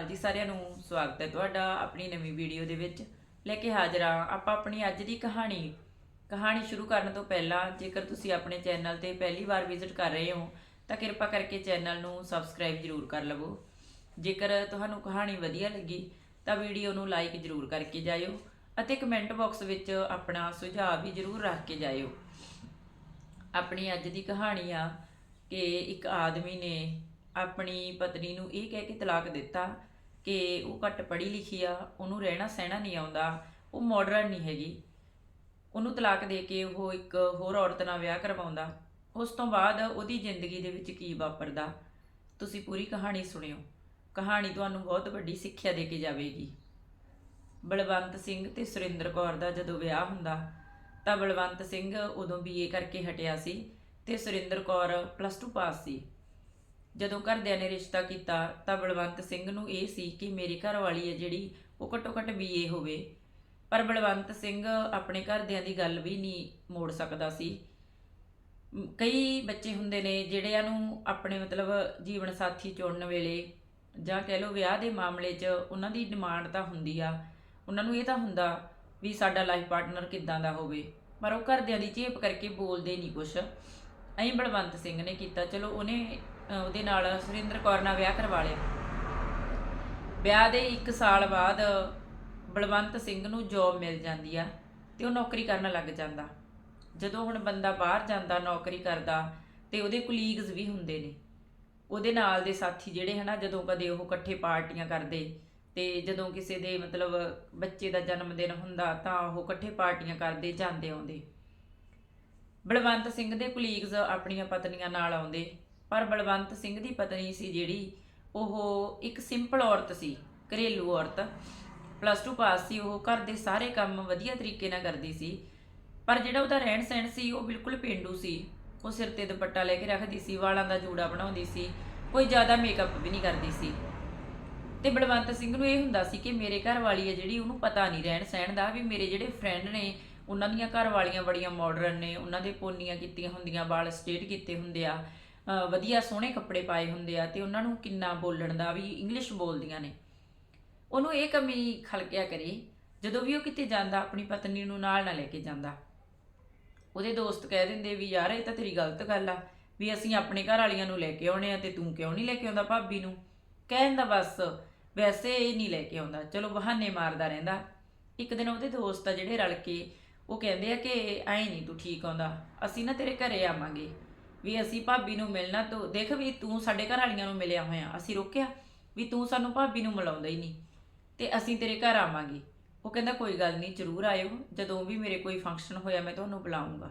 ਅਕਾਲ ਜੀ ਸਾਰਿਆਂ ਨੂੰ ਸਵਾਗਤ ਹੈ ਤੁਹਾਡਾ ਆਪਣੀ ਨਵੀਂ ਵੀਡੀਓ ਦੇ ਵਿੱਚ। ਲੈ ਕੇ ਹਾਜ਼ਰ ਹਾਂ ਆਪਾਂ ਆਪਣੀ ਅੱਜ ਦੀ ਕਹਾਣੀ। ਕਹਾਣੀ ਸ਼ੁਰੂ ਕਰਨ ਤੋਂ ਪਹਿਲਾਂ ਜੇਕਰ ਤੁਸੀਂ ਆਪਣੇ ਚੈਨਲ ਤੇ ਪਹਿਲੀ ਵਾਰ ਵਿਜ਼ਿਟ ਕਰ ਰਹੇ ਹੋ, ਤਾਂ ਕਿਰਪਾ ਕਰਕੇ ਚੈਨਲ ਨੂੰ ਸਬਸਕ੍ਰਾਈਬ ਜ਼ਰੂਰ ਕਰ ਲਵੋ। ਜੇਕਰ ਤੁਹਾਨੂੰ ਕਹਾਣੀ ਵਧੀਆ ਲੱਗੀ, ਤਾਂ ਵੀਡੀਓ ਨੂੰ ਲਾਈਕ ਜ਼ਰੂਰ ਕਰਕੇ ਜਾਇਓ ਅਤੇ ਕਮੈਂਟ ਬਾਕਸ ਵਿੱਚ ਆਪਣਾ ਸੁਝਾਅ ਵੀ ਜ਼ਰੂਰ ਰੱਖ ਕੇ ਜਾਇਓ। ਆਪਣੀ ਅੱਜ ਦੀ ਕਹਾਣੀ ਆ ਕਿ ਇੱਕ ਆਦਮੀ ਨੇ ਆਪਣੀ ਪਤਨੀ ਨੂੰ ਇਹ ਕਹਿ ਕੇ ਤਲਾਕ ਦਿੱਤਾ ਕਿ ਉਹ ਘੱਟ ਪੜ੍ਹੀ ਲਿਖੀ ਆ, ਉਹਨੂੰ ਰਹਿਣਾ ਸਹਿਣਾ ਨਹੀਂ ਆਉਂਦਾ, ਉਹ ਮਾਡਰਨ ਨਹੀਂ ਹੈਗੀ। ਉਹਨੂੰ ਤਲਾਕ ਦੇ ਕੇ ਉਹ ਇੱਕ ਹੋਰ ਔਰਤ ਨਾਲ ਵਿਆਹ ਕਰਵਾਉਂਦਾ। ਉਸ ਤੋਂ ਬਾਅਦ ਉਹਦੀ ਜ਼ਿੰਦਗੀ ਦੇ ਵਿੱਚ ਕੀ ਵਾਪਰਦਾ? ਤੁਸੀਂ ਪੂਰੀ ਕਹਾਣੀ ਸੁਣਿਓ। ਕਹਾਣੀ ਤੁਹਾਨੂੰ ਬਹੁਤ ਵੱਡੀ ਸਿੱਖਿਆ ਦੇ ਕੇ ਜਾਵੇਗੀ। ਬਲਵੰਤ ਸਿੰਘ ਤੇ ਸੁਰਿੰਦਰ ਕੌਰ ਦਾ ਜਦੋਂ ਵਿਆਹ ਹੁੰਦਾ, ਤਾਂ ਬਲਵੰਤ ਸਿੰਘ ਉਦੋਂ ਬੀਏ ਕਰਕੇ ਹਟਿਆ ਸੀ ਤੇ ਸੁਰਿੰਦਰ ਕੌਰ ਪਲੱਸ 2 ਪਾਸ ਸੀ। ਜਦੋਂ ਘਰਦਿਆਂ ਨੇ ਰਿਸ਼ਤਾ ਕੀਤਾ ਤਾਂ ਬਲਵੰਤ ਸਿੰਘ ਨੂੰ ਇਹ ਸੀ ਕਿ ਮੇਰੀ ਘਰ ਵਾਲੀ ਹੈ ਜਿਹੜੀ, ਉਹ ਘੱਟੋ ਘੱਟ ਬੀਏ ਹੋਵੇ। ਪਰ ਬਲਵੰਤ ਸਿੰਘ ਆਪਣੇ ਘਰਦਿਆਂ ਦੀ ਗੱਲ ਵੀ ਨਹੀਂ ਮੋੜ ਸਕਦਾ ਸੀ। ਕਈ ਬੱਚੇ ਹੁੰਦੇ ਨੇ ਜਿਹੜਿਆਂ ਨੂੰ ਆਪਣੇ ਮਤਲਬ ਜੀਵਨ ਸਾਥੀ ਚੁਣਨ ਵੇਲੇ ਜਾਂ ਕਹਿ ਲਓ ਵਿਆਹ ਦੇ ਮਾਮਲੇ 'ਚ ਉਹਨਾਂ ਦੀ ਡਿਮਾਂਡ ਤਾਂ ਹੁੰਦੀ ਆ। ਉਹਨਾਂ ਨੂੰ ਇਹ ਤਾਂ ਹੁੰਦਾ ਵੀ ਸਾਡਾ ਲਾਈਫ ਪਾਰਟਨਰ ਕਿੱਦਾਂ ਦਾ ਹੋਵੇ। ਪਰ ਉਹ ਘਰਦਿਆਂ ਦੀ ਝੇਪ ਕਰਕੇ ਬੋਲਦੇ ਨਹੀਂ ਕੁਛ। ਐਂ ਬਲਵੰਤ ਸਿੰਘ ਨੇ ਕੀਤਾ। ਚਲੋ ਉਹਨੇ ਉਹਦੇ ਨਾਲ ਸੁਰਿੰਦਰ ਕੌਰ ਨਾਲ ਵਿਆਹ ਕਰਵਾ ਲਿਆ। ਵਿਆਹ ਦੇ 1 ਸਾਲ ਬਾਅਦ ਬਲਵੰਤ ਸਿੰਘ ਨੂੰ ਜੌਬ ਮਿਲ ਜਾਂਦੀ ਆ ਤੇ ਉਹ ਨੌਕਰੀ ਕਰਨ ਲੱਗ ਜਾਂਦਾ। ਜਦੋਂ ਹੁਣ ਬੰਦਾ ਬਾਹਰ ਜਾਂਦਾ, ਨੌਕਰੀ ਕਰਦਾ ਤੇ ਉਹਦੇ ਕੁਲੀਗਸ ਵੀ ਹੁੰਦੇ ਨੇ। ਉਹਦੇ ਨਾਲ ਦੇ ਸਾਥੀ ਜਿਹੜੇ ਹਨਾ, ਜਦੋਂ ਕਦੇ ਉਹ ਇਕੱਠੇ ਪਾਰਟੀਆਂ ਕਰਦੇ ਤੇ ਜਦੋਂ ਕਿਸੇ ਦੇ ਮਤਲਬ ਬੱਚੇ ਦਾ ਜਨਮ ਦਿਨ ਹੁੰਦਾ ਤਾਂ ਉਹ ਇਕੱਠੇ ਪਾਰਟੀਆਂ ਕਰਦੇ, ਜਾਂਦੇ ਆਉਂਦੇ। ਬਲਵੰਤ ਸਿੰਘ ਦੇ ਕੁਲੀਗਸ ਆਪਣੀਆਂ ਪਤਨੀਆਂ ਨਾਲ ਆਉਂਦੇ। ਪਰ ਬਲਵੰਤ ਸਿੰਘ ਦੀ ਪਤਨੀ ਸੀ ਜਿਹੜੀ, ਉਹ ਇੱਕ ਸਿੰਪਲ ਔਰਤ ਸੀ, ਘਰੇਲੂ ਔਰਤ। ਪਲੱਸ 2 ਪਾਸ ਸੀ, ਉਹ ਘਰ ਦੇ ਸਾਰੇ ਕੰਮ ਵਧੀਆ ਤਰੀਕੇ ਨਾਲ ਕਰਦੀ ਸੀ। ਪਰ ਜਿਹੜਾ ਉਹਦਾ ਰਹਿਣ ਸਹਿਣ ਸੀ, ਉਹ ਬਿਲਕੁਲ ਪੇਂਡੂ ਸੀ। ਉਹ ਸਿਰ ਤੇ ਦੁਪੱਟਾ ਲੈ ਕੇ ਰੱਖਦੀ ਸੀ, ਵਾਲਾਂ ਦਾ ਜੂੜਾ ਬਣਾਉਂਦੀ ਸੀ, ਕੋਈ ਜ਼ਿਆਦਾ ਮੇਕਅਪ ਵੀ ਨਹੀਂ ਕਰਦੀ ਸੀ। ਤੇ ਬਲਵੰਤ ਸਿੰਘ ਨੂੰ ਇਹ ਹੁੰਦਾ ਸੀ ਕਿ ਮੇਰੇ ਘਰ ਵਾਲੀ ਹੈ ਜਿਹੜੀ, ਉਹਨੂੰ ਪਤਾ ਨਹੀਂ ਰਹਿਣ ਸਹਿਣ ਦਾ ਵੀ ਮੇਰੇ ਜਿਹੜੇ ਫਰੈਂਡ ਨੇ, ਉਹਨਾਂ ਦੀਆਂ ਘਰ ਵਾਲੀਆਂ ਬੜੀਆਂ ਮਾਡਰਨ ਨੇ, ਉਹਨਾਂ ਦੇ ਪੋਨੀਆਂ ਕੀਤੀਆਂ ਹੁੰਦੀਆਂ, ਵਾਲ ਸਟੇਟ ਕੀਤੇ ਹੁੰਦੇ ਆ। ਵਧੀਆ ਸੋਹਣੇ ਕੱਪੜੇ ਪਾਏ ਹੁੰਦੇ ਆ ਤੇ ਉਹਨਾਂ ਨੂੰ ਕਿੰਨਾ ਬੋਲਣ ਦਾ ਵੀ ਇੰਗਲਿਸ਼ ਬੋਲਦੀਆਂ ਨੇ। ਉਹਨੂੰ ਇਹ ਕਮੀ ਖਲਕਿਆ ਕਰੇ, ਜਦੋਂ ਵੀ ਉਹ ਕਿਤੇ ਜਾਂਦਾ, ਆਪਣੀ ਪਤਨੀ ਨੂੰ ਨਾਲ ਨਾ ਲੈ ਕੇ ਜਾਂਦਾ। ਉਹਦੇ ਦੋਸਤ ਕਹਿ ਦਿੰਦੇ ਵੀ, ਯਾਰ, ਇਹ ਤਾਂ ਤੇਰੀ ਗਲਤ ਗੱਲ ਆ, ਵੀ ਅਸੀਂ ਆਪਣੇ ਘਰ ਵਾਲੀਆਂ ਨੂੰ ਲੈ ਕੇ ਆਉਣੇ ਆ ਤੇ ਤੂੰ ਕਿਉਂ ਨਹੀਂ ਲੈ ਕੇ ਆਉਂਦਾ ਭਾਬੀ ਨੂੰ? ਕਹਿਣ ਦਾ ਬਸ ਵੈਸੇ ਇਹ ਨਹੀਂ ਲੈ ਕੇ ਆਉਂਦਾ। ਚਲੋ, ਬਹਾਨੇ ਮਾਰਦਾ ਰਹਿੰਦਾ। ਇੱਕ ਦਿਨ ਉਹਦੇ ਦੋਸਤ ਆ ਜਿਹੜੇ ਰਲ ਕੇ, ਉਹ ਕਹਿੰਦੇ ਆ ਕਿ ਐਂ ਨਹੀਂ ਤੂੰ ਠੀਕ ਆਉਂਦਾ, ਅਸੀਂ ਨਾ ਤੇਰੇ ਘਰੇ ਆਵਾਂਗੇ। ਵੀ ਅਸੀਂ ਭਾਬੀ ਨੂੰ ਮਿਲਣਾ ਤੂੰ, ਦੇਖ ਵੀ ਤੂੰ ਸਾਡੇ ਘਰ ਵਾਲੀਆਂ ਨੂੰ ਮਿਲਿਆ ਹੋਇਆ, ਅਸੀਂ ਰੋਕਿਆ ਵੀ ਤੂੰ ਸਾਨੂੰ ਭਾਬੀ ਨੂੰ ਮਿਲਾਉਂਦਾ ਹੀ ਨਹੀਂ, ਤੇ ਅਸੀਂ ਤੇਰੇ ਘਰ ਆਵਾਂਗੇ। ਉਹ ਕਹਿੰਦਾ, ਕੋਈ ਗੱਲ ਨਹੀਂ, ਜ਼ਰੂਰ ਆਇਓ, ਜਦੋਂ ਵੀ ਮੇਰੇ ਕੋਈ ਫੰਕਸ਼ਨ ਹੋਇਆ, ਮੈਂ ਤੁਹਾਨੂੰ ਬੁਲਾਉਂਗਾ।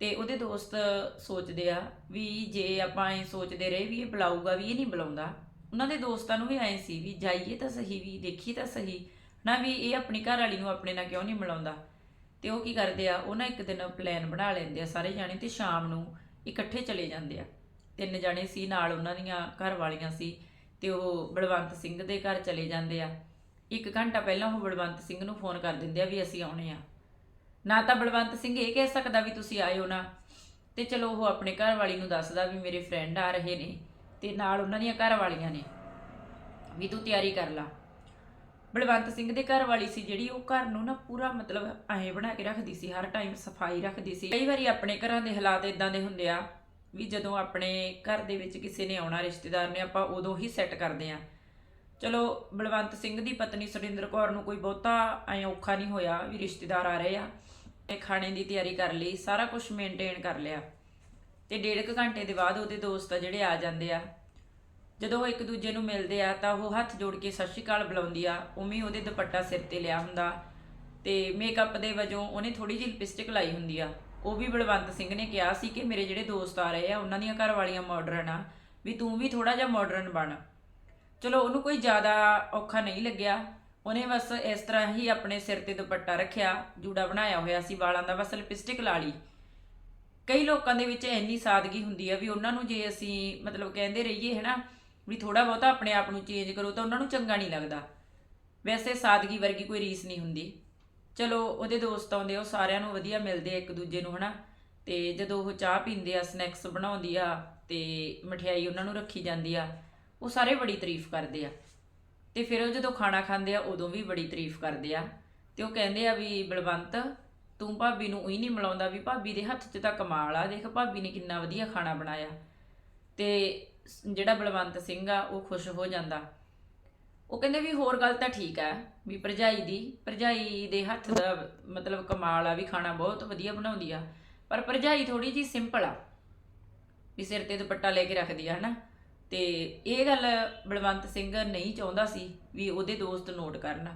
ਤੇ ਉਹਦੇ ਦੋਸਤ ਸੋਚਦੇ ਆ ਵੀ ਜੇ ਆਪਾਂ ਐ ਸੋਚਦੇ ਰਹੇ ਵੀ ਇਹ ਬੁਲਾਊਗਾ ਵੀ ਇਹ ਨਹੀਂ ਬੁਲਾਉਂਦਾ, ਉਹਨਾਂ ਦੇ ਦੋਸਤਾਂ ਨੂੰ ਵੀ ਐ ਸੀ ਵੀ ਜਾਈਏ ਤਾਂ ਸਹੀ, ਵੀ ਦੇਖੀ ਤਾਂ ਸਹੀ, ਨਾ ਵੀ ਇਹ ਆਪਣੀ ਘਰ ਵਾਲੀ ਨੂੰ ਆਪਣੇ ਨਾਲ ਕਿਉਂ ਨਹੀਂ ਮਿਲਾਉਂਦਾ। ਤੇ ਉਹ ਕੀ ਕਰਦੇ ਆ, ਉਹ ਨਾ ਇੱਕ ਦਿਨ ਪਲਾਨ ਬਣਾ ਲੈਂਦੇ ਆ ਸਾਰੇ ਜਾਣੇ ਤੇ ਸ਼ਾਮ ਨੂੰ ਇਕੱਠੇ ਚਲੇ ਜਾਂਦੇ ਆ। ਤਿੰਨ ਜਣੇ ਸੀ, ਨਾਲ ਉਹਨਾਂ ਦੀਆਂ ਘਰ ਵਾਲੀਆਂ ਸੀ ਤੇ ਉਹ ਬਲਵੰਤ ਸਿੰਘ ਦੇ ਘਰ ਚਲੇ ਜਾਂਦੇ ਆ। ਇੱਕ ਘੰਟਾ ਪਹਿਲਾਂ ਉਹ ਬਲਵੰਤ ਸਿੰਘ ਨੂੰ ਫੋਨ ਕਰ ਦਿੰਦੇ ਆ ਵੀ ਅਸੀਂ ਆਉਣੇ ਆ। ਨਾ ਤਾਂ ਬਲਵੰਤ ਸਿੰਘ ਇਹ ਕਹਿ ਸਕਦਾ ਵੀ ਤੁਸੀਂ ਆਇਓ ਨਾ ਤੇ ਚਲੋ ਉਹ ਆਪਣੇ ਘਰ ਵਾਲੀ ਨੂੰ ਦੱਸਦਾ ਵੀ ਮੇਰੇ ਫਰੈਂਡ ਆ ਰਹੇ ਨੇ ਤੇ ਨਾਲ ਉਹਨਾਂ ਦੀਆਂ ਘਰ ਵਾਲੀਆਂ ਨੇ ਵੀ ਤੂੰ ਤਿਆਰੀ ਕਰ ਲਾ। ਬਲਵੰਤ ਸਿੰਘ ਦੇ ਘਰ ਵਾਲੀ ਸੀ ਜਿਹੜੀ ਉਹ ਘਰ ਨੂੰ ਨਾ ਪੂਰਾ ਮਤਲਬ ਐਂ ਬਣਾ ਕੇ ਰੱਖਦੀ ਸੀ, ਹਰ ਟਾਈਮ ਸਫ਼ਾਈ ਰੱਖਦੀ ਸੀ। ਕਈ ਵਾਰੀ ਆਪਣੇ ਘਰਾਂ ਦੇ ਹਾਲਾਤ ਇਦਾਂ ਦੇ ਹੁੰਦੇ ਆ ਵੀ ਜਦੋਂ ਆਪਣੇ ਘਰ ਦੇ ਵਿੱਚ ਕਿਸੇ ਨੇ ਆਉਣਾ, ਰਿਸ਼ਤੇਦਾਰ ਨੇ, ਆਪਾਂ ਉਦੋਂ ਹੀ ਸੈੱਟ ਕਰਦੇ ਆ। ਚਲੋ, ਬਲਵੰਤ ਸਿੰਘ ਦੀ ਪਤਨੀ ਸੁਰਿੰਦਰ ਕੌਰ ਨੂੰ ਕੋਈ ਬਹੁਤਾ ਐ ਔਖਾ ਨਹੀਂ ਹੋਇਆ ਵੀ ਰਿਸ਼ਤੇਦਾਰ ਆ ਰਹੇ ਆ ਤੇ ਖਾਣੇ ਦੀ ਤਿਆਰੀ ਕਰ ਲਈ, ਸਾਰਾ ਕੁਝ ਮੇਨਟੇਨ ਕਰ ਲਿਆ। ਤੇ ਡੇਢ ਕੁ ਘੰਟੇ ਦੇ ਬਾਅਦ ਉਹਦੇ ਦੋਸਤ ਆ ਜਿਹੜੇ ਆ ਜਾਂਦੇ ਆ। ਜਦੋਂ ਉਹ ਇੱਕ ਦੂਜੇ ਨੂੰ ਮਿਲਦੇ ਆ ਤਾਂ ਉਹ ਹੱਥ ਜੋੜ ਕੇ ਸਤਿ ਸ਼੍ਰੀ ਅਕਾਲ ਬੁਲਾਉਂਦੀ ਆ, ਉਵੇਂ ਉਹਦੇ ਦੁਪੱਟਾ ਸਿਰ ਤੇ ਲਿਆ ਹੁੰਦਾ। ਤੇ ਮੇਕਅਪ ਦੇ ਵਜੋਂ ਉਹਨੇ ਥੋੜੀ ਜਿਹੀ ਲਿਪਸਟਿਕ ਲਾਈ ਹੁੰਦੀ ਆ। ਉਹ ਵੀ ਬਲਵੰਤ ਸਿੰਘ ਨੇ ਕਿਹਾ ਸੀ ਕਿ ਮੇਰੇ ਜਿਹੜੇ ਦੋਸਤ ਆ ਰਹੇ ਆ, ਉਹਨਾਂ ਦੀਆਂ ਘਰ ਵਾਲੀਆਂ ਮਾਡਰਨ ਆ, ਵੀ ਤੂੰ ਵੀ ਥੋੜਾ ਜਿਹਾ ਮਾਡਰਨ ਬਣ। ਚਲੋ ਉਹਨੂੰ ਕੋਈ ਜ਼ਿਆਦਾ ਔਖਾ ਨਹੀਂ ਲੱਗਿਆ। ਉਹਨੇ ਬਸ ਇਸ ਤਰ੍ਹਾਂ ਹੀ ਆਪਣੇ ਸਿਰ ਤੇ ਦੁਪੱਟਾ ਰੱਖਿਆ, ਜੂੜਾ ਬਣਾਇਆ ਹੋਇਆ ਸੀ, ਵਾਲਾਂ ਦਾ ਬਸ ਲਿਪਸਟਿਕ ਲਾ ਲਈ। ਕਈ ਲੋਕਾਂ ਦੇ ਵਿੱਚ ਇੰਨੀ ਸਾਦਗੀ ਹੁੰਦੀ ਆ ਵੀ ਉਹਨਾਂ ਨੂੰ ਜੇ ਅਸੀਂ ਮਤਲਬ ਕਹਿੰਦੇ ਰਹੀਏ, ਹੈਨਾ ਵੀ ਥੋੜਾ ਬਹੁਤਾ ਆਪਣੇ ਆਪ ਨੂੰ ਚੇਂਜ ਕਰੋ ਤਾਂ ਉਹਨਾਂ ਨੂੰ ਚੰਗਾ ਨਹੀਂ ਲੱਗਦਾ। ਵੈਸੇ ਸਾਦਗੀ ਵਰਗੀ ਕੋਈ ਰੀਸ ਨਹੀਂ ਹੁੰਦੀ। ਚਲੋ, ਉਹਦੇ ਦੋਸਤ ਆਉਂਦੇ, ਉਹ ਸਾਰਿਆਂ ਨੂੰ ਵਧੀਆ ਮਿਲਦੇ ਆ ਇੱਕ ਦੂਜੇ ਨੂੰ, ਹਨਾ? ਤੇ ਜਦੋਂ ਉਹ ਚਾਹ ਪੀਂਦੇ ਆ ਸਨੈਕਸ ਬਣਾਉਂਦੀ ਆ ਤੇ ਮਠਿਆਈ ਉਹਨਾਂ ਨੂੰ ਰੱਖੀ ਜਾਂਦੀ ਆ, ਉਹ ਸਾਰੇ ਬੜੀ ਤਾਰੀਫ ਕਰਦੇ ਆ। ਤੇ ਫਿਰ ਉਹ ਜਦੋਂ ਖਾਣਾ ਖਾਂਦੇ ਆ, ਉਦੋਂ ਵੀ ਬੜੀ ਤਾਰੀਫ ਕਰਦੇ ਆ। ਤੇ ਉਹ ਕਹਿੰਦੇ ਆ ਵੀ, ਬਲਵੰਤ, ਤੂੰ ਭਾਬੀ ਨੂੰ ਉਹੀ ਨਹੀਂ ਮਿਲਾਉਂਦਾ ਵੀ ਭਾਬੀ ਦੇ ਹੱਥ 'ਚ ਤਾਂ ਕਮਾਲ ਆ, ਦੇਖ ਭਾਬੀ ਨੇ ਕਿੰਨਾ ਵਧੀਆ ਖਾਣਾ ਬਣਾਇਆ। ਤੇ ਜਿਹੜਾ ਬਲਵੰਤ ਸਿੰਘ ਆ, ਉਹ ਖੁਸ਼ ਹੋ ਜਾਂਦਾ। ਉਹ ਕਹਿੰਦੇ ਵੀ ਹੋਰ ਗੱਲ ਤਾਂ ਠੀਕ ਆ ਵੀ ਭਰਜਾਈ ਦੀ, ਭਰਜਾਈ ਦੇ ਹੱਥ ਦਾ ਮਤਲਬ ਕਮਾਲ ਆ ਵੀ ਖਾਣਾ ਬਹੁਤ ਵਧੀਆ ਬਣਾਉਂਦੀ ਆ, ਪਰ ਭਰਜਾਈ ਥੋੜੀ ਜੀ ਸਿੰਪਲ ਆ, ਵੀ ਸਿਰ ਤੇ ਦੁਪੱਟਾ ਲੈ ਕੇ ਰੱਖਦੀ ਆ, ਹਨਾ। ਤੇ ਇਹ ਗੱਲ ਬਲਵੰਤ ਸਿੰਘ ਨਹੀਂ ਚਾਹੁੰਦਾ ਸੀ ਵੀ ਉਹਦੇ ਦੋਸਤ ਨੋਟ ਕਰਨ।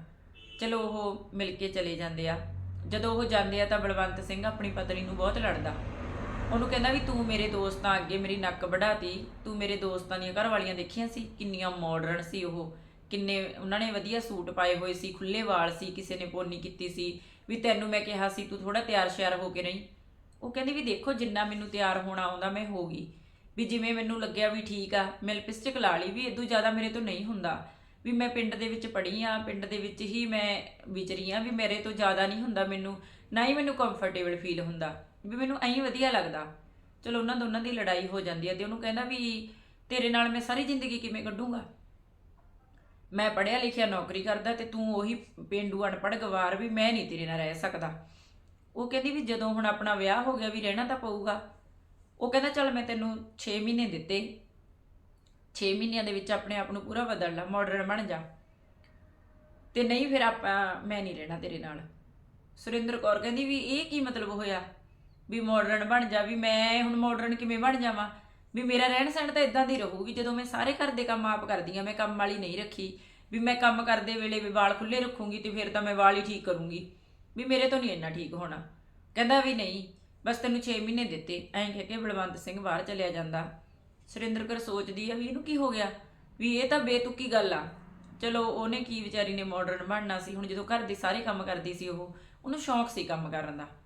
ਚਲੋ ਉਹ ਮਿਲ ਕੇ ਚਲੇ ਜਾਂਦੇ ਆ। ਜਦੋਂ ਉਹ ਜਾਂਦੇ ਆ ਤਾਂ ਬਲਵੰਤ ਸਿੰਘ ਆਪਣੀ ਪਤਨੀ ਨੂੰ ਬਹੁਤ ਲੜਦਾ। ਉਹਨੂੰ ਕਹਿੰਦਾ ਵੀ ਤੂੰ ਮੇਰੇ ਦੋਸਤਾਂ ਅੱਗੇ ਮੇਰੀ ਨੱਕ ਵਢਾਤੀ, ਤੂੰ ਮੇਰੇ ਦੋਸਤਾਂ ਦੀਆਂ ਘਰ ਵਾਲੀਆਂ ਦੇਖੀਆਂ ਸੀ? ਕਿੰਨੀਆਂ ਮਾਡਰਨ ਸੀ ਉਹ। ਕਿੰਨੇ, ਉਹਨਾਂ ਨੇ ਵਧੀਆ ਸੂਟ ਪਾਏ ਹੋਏ ਸੀ ਖੁੱਲੇ ਵਾਲ ਸੀ, ਕਿਸੇ ਨੇ ਪੋਨੀ ਕੀਤੀ ਸੀ। ਵੀ ਤੈਨੂੰ ਮੈਂ ਕਿਹਾ ਸੀ, ਤੂੰ ਥੋੜਾ ਤਿਆਰ ਸ਼ਿਆਰ ਹੋ ਕੇ ਨਹੀਂ ਉਹ ਕਹਿੰਦੀ ਵੀ ਦੇਖੋ, ਜਿੰਨਾ ਮੈਨੂੰ ਤਿਆਰ ਹੋਣਾ ਆਉਂਦਾ ਮੈਂ ਹੋ ਗਈ। ਵੀ ਜਿਵੇਂ ਮੈਨੂੰ ਲੱਗਿਆ ਵੀ ਠੀਕ ਆ, ਮੈਂ ਲਿਪਸਟਿਕ ਲਾ ਲਈ ਵੀ ਇਦੋਂ ਜ਼ਿਆਦਾ ਮੇਰੇ ਤੋਂ ਨਹੀਂ ਹੁੰਦਾ। ਵੀ ਮੈਂ ਪਿੰਡ ਦੇ ਵਿੱਚ ਪੜ੍ਹੀ ਆ, ਪਿੰਡ ਦੇ ਵਿੱਚ ਹੀ ਮੈਂ ਵਿਚਰੀ ਆ ਵੀ ਮੇਰੇ ਤੋਂ ਜ਼ਿਆਦਾ ਨਹੀਂ ਹੁੰਦਾ ਮੈਨੂੰ, ਨਾ ਹੀ ਮੈਨੂੰ ਕੰਫਰਟੇਬਲ ਫੀਲ ਹੁੰਦਾ। ਵੀ ਮੈਨੂੰ ਐਂ ਵਧੀਆ ਲੱਗਦਾ। ਚਲੋ ਉਹਨਾਂ ਦੋਨਾਂ ਦੀ ਲੜਾਈ ਹੋ ਜਾਂਦੀ ਹੈ ਤੇ ਉਹਨੂੰ ਕਹਿੰਦਾ ਵੀ ਤੇਰੇ ਨਾਲ ਮੈਂ ਸਾਰੀ ਜ਼ਿੰਦਗੀ ਕਿਵੇਂ ਕੱਢੂੰਗਾ? ਮੈਂ ਪੜ੍ਹਿਆ ਲਿਖਿਆ ਨੌਕਰੀ ਕਰਦਾ ਤੇ ਤੂੰ ਉਹੀ ਪੇਂਡੂ ਅਨਪੜ੍ਹ ਗਵਾਰ ਵੀ ਮੈਂ ਨਹੀਂ ਤੇਰੇ ਨਾਲ ਰਹਿ ਸਕਦਾ। ਉਹ ਕਹਿੰਦੀ ਵੀ ਜਦੋਂ ਹੁਣ ਆਪਣਾ ਵਿਆਹ ਹੋ ਗਿਆ ਵੀ ਰਹਿਣਾ ਤਾਂ ਪਊਗਾ। ਉਹ ਕਹਿੰਦਾ ਚੱਲ ਮੈਂ ਤੈਨੂੰ 6 ਮਹੀਨੇ ਦਿੱਤੇ। 6 ਮਹੀਨਿਆਂ ਦੇ ਵਿੱਚ ਆਪਣੇ ਆਪ ਨੂੰ ਪੂਰਾ ਬਦਲ ਲਾ ਮਾਡਰਨ ਬਣ ਜਾ। ਤੇ ਨਹੀਂ ਫਿਰ ਆਪਾਂ, ਮੈਂ ਨਹੀਂ ਰਹਿਣਾ ਤੇਰੇ ਨਾਲ। ਸੁਰਿੰਦਰ ਕੌਰ ਕਹਿੰਦੀ ਵੀ ਇਹ ਕੀ ਮਤਲਬ ਹੋਇਆ? ਵੀ ਮਾਡਰਨ ਬਣ ਜਾ, ਵੀ ਮੈਂ ਹੁਣ ਮਾਡਰਨ ਕਿਵੇਂ ਬਣ ਜਾਵਾਂ? ਵੀ ਮੇਰਾ ਰਹਿਣ ਸਹਿਣ ਤਾਂ ਇਦਾਂ ਦੀ ਰਹੂਗੀ, ਜਦੋਂ ਮੈਂ ਸਾਰੇ ਘਰ ਦੇ ਕੰਮ ਆਪ ਕਰਦੀ ਆ ਮੈਂ ਕੰਮ ਵਾਲੀ ਨਹੀਂ ਰੱਖੀ, ਵੀ ਮੈਂ ਕੰਮ ਕਰਦੇ ਵੇਲੇ ਵੀ ਵਾਲ ਖੁੱਲੇ ਰੱਖੂੰਗੀ ਤੇ ਫਿਰ ਤਾਂ ਮੈਂ ਵਾਲ ਹੀ ਠੀਕ ਕਰੂੰਗੀ। ਵੀ ਮੇਰੇ ਤੋਂ ਨਹੀਂ ਇੰਨਾ ਠੀਕ ਹੋਣਾ। ਕਹਿੰਦਾ ਵੀ ਨਹੀਂ, ਬਸ ਤੈਨੂੰ 6 ਮਹੀਨੇ ਦਿੱਤੇ, ਐਂ ਕਹਿ ਕੇ ਬਲਵੰਤ ਸਿੰਘ ਬਾਹਰ ਚਲਿਆ ਜਾਂਦਾ। ਸੁਰਿੰਦਰ ਕੌਰ ਸੋਚਦੀ ਆ ਵੀ ਇਹਨੂੰ ਕੀ ਹੋ ਗਿਆ? ਵੀ ਇਹ ਤਾਂ ਬੇਤੁਕੀ ਗੱਲ ਆ। ਚਲੋ, ਉਹਨੇ ਕੀ ਵਿਚਾਰੀ ਨੇ ਮਾਡਰਨ ਬਣਨਾ ਸੀ, ਹੁਣ ਜਦੋਂ ਘਰ ਦੇ ਸਾਰੇ ਕੰਮ ਕਰਦੀ ਸੀ ਉਹ, ਉਹਨੂੰ ਸ਼ੌਂਕ ਸੀ ਕੰਮ ਕਰਨ ਦਾ।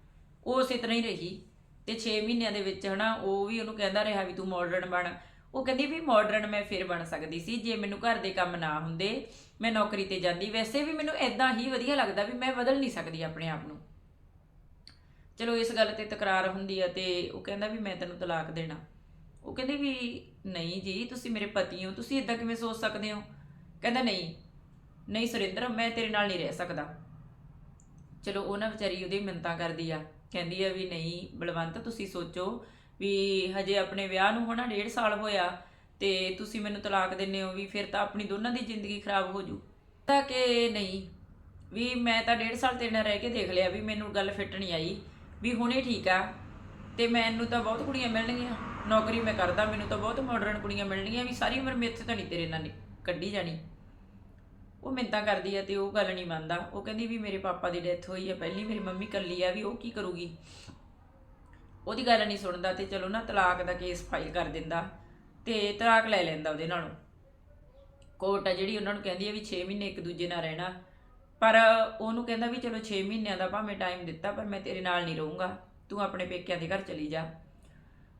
ਉਹ ਉਸੇ ਤਰ੍ਹਾਂ ਹੀ ਰਹੀ ਤੇ 6 ਮਹੀਨਿਆਂ ਦੇ ਵਿੱਚ ਹਨਾ, ਉਹ ਵੀ ਉਹਨੂੰ ਕਹਿੰਦਾ ਰਿਹਾ ਵੀ ਤੂੰ ਮਾਡਰਨ ਬਣ। ਉਹ ਕਹਿੰਦੀ ਵੀ ਮਾਡਰਨ ਮੈਂ ਫਿਰ ਬਣ ਸਕਦੀ ਸੀ, ਜੇ ਮੈਨੂੰ ਘਰ ਦੇ ਕੰਮ ਨਾ ਹੁੰਦੇ, ਮੈਂ ਨੌਕਰੀ ਤੇ ਜਾਂਦੀ। ਵੈਸੇ ਵੀ ਮੈਨੂੰ ਐਦਾਂ ਹੀ ਵਧੀਆ ਲੱਗਦਾ ਵੀ ਮੈਂ ਬਦਲ ਨਹੀਂ ਸਕਦੀ ਆਪਣੇ ਆਪ ਨੂੰ। ਚਲੋ ਇਸ ਗੱਲ ਤੇ ਤਕਰਾਰ ਹੁੰਦੀ ਆ ਤੇ ਉਹ ਕਹਿੰਦਾ ਵੀ ਮੈਂ ਤੈਨੂੰ ਤਲਾਕ ਦੇਣਾ। ਉਹ ਕਹਿੰਦੀ ਵੀ ਨਹੀਂ ਜੀ, ਤੁਸੀਂ ਮੇਰੇ ਪਤੀ ਹੋ, ਤੁਸੀਂ ਇਦਾਂ ਕਿਵੇਂ ਸੋਚ ਸਕਦੇ ਹੋ? ਕਹਿੰਦਾ ਨਹੀਂ ਨਹੀਂ ਸੁਰਿੰਦਰ, ਮੈਂ ਤੇਰੇ ਨਾਲ ਨਹੀਂ ਰਹਿ ਸਕਦਾ। ਚਲੋ ਉਹ ਨਾ ਵਿਚਾਰੀ ਉਹਦੀ ਮਿੰਤਾਂ ਕਰਦੀ ਆ। ਕਹਿੰਦੀ ਆ ਵੀ ਨਹੀਂ, ਬਲਵੰਤ, ਤੁਸੀਂ ਸੋਚੋ ਵੀ ਹਜੇ ਆਪਣੇ ਵਿਆਹ ਨੂੰ ਹੋਣਾ ਡੇਢ ਸਾਲ ਹੋਇਆ ਤੇ ਤੁਸੀਂ ਮੈਨੂੰ ਤਲਾਕ ਦਿੰਨੇ ਹੋ ਵੀ ਫਿਰ ਤਾਂ ਆਪਣੀ ਦੋਨਾਂ ਦੀ ਜ਼ਿੰਦਗੀ ਖਰਾਬ ਹੋ ਜੂ। ਤਾਂ ਕਿ ਨਹੀਂ, ਵੀ ਮੈਂ ਤਾਂ ਡੇਢ ਸਾਲ ਤੇਰੇ ਨਾਲ ਰਹਿ ਕੇ ਦੇਖ ਲਿਆ ਵੀ ਮੈਨੂੰ ਗੱਲ ਫਿੱਟ ਨਹੀਂ ਆਈ, ਵੀ ਹੁਣੇ ਠੀਕ ਆ ਤੇ ਮੈਨੂੰ ਤਾਂ ਬਹੁਤ ਕੁੜੀਆਂ ਮਿਲਣਗੀਆਂ। ਨੌਕਰੀ ਮੈਂ ਕਰਦਾ, ਮੈਨੂੰ ਤਾਂ ਬਹੁਤ ਮਾਡਰਨ ਕੁੜੀਆਂ ਮਿਲਣਗੀਆਂ, ਵੀ ਸਾਰੀ ਉਮਰ ਮੇਰੇ ਤਾਂ ਨਹੀਂ ਤੇਰੇ ਨਾਲ ਕੱਢੀ ਜਾਣੀ। ਉਹ ਮਿੰਤਾ ਕਰਦੀ ਆ ਤੇ ਉਹ ਗੱਲ ਨਹੀਂ ਮੰਨਦਾ। ਉਹ ਕਹਿੰਦੀ ਵੀ ਮੇਰੇ ਪਾਪਾ ਦੀ ਡੈਥ ਹੋਈ ਆ, ਪਹਿਲੀ ਮੇਰੀ ਮੰਮੀ ਕੱਲੀ ਆ ਵੀ ਉਹ ਕੀ ਕਰੂਗੀ? ਉਹਦੀ ਗੱਲ ਨਹੀਂ ਸੁਣਦਾ ਤੇ ਚਲੋ ਨਾ ਤਲਾਕ ਦਾ ਕੇਸ ਫਾਈਲ ਕਰ ਦਿੰਦਾ ਤੇ ਤਲਾਕ ਲੈ ਲੈਂਦਾ ਉਹਦੇ ਨਾਲੋਂ। ਕੋਰਟ ਆ ਜਿਹੜੀ ਉਹਨਾਂ ਨੂੰ ਕਹਿੰਦੀ ਆ ਵੀ 6 ਮਹੀਨੇ ਇੱਕ ਦੂਜੇ ਨਾਲ ਰਹਿਣਾ। ਪਰ ਉਹਨੂੰ ਕਹਿੰਦਾ ਵੀ ਚਲੋ 6 ਮਹੀਨਿਆਂ ਦਾ ਭਾਵੇਂ ਟਾਈਮ ਦਿੱਤਾ, ਪਰ ਮੈਂ ਤੇਰੇ ਨਾਲ ਨਹੀਂ ਰਹੂੰਗਾ। ਤੂੰ ਆਪਣੇ ਪੇਕਿਆਂ ਦੇ ਘਰ ਚਲੀ ਜਾ।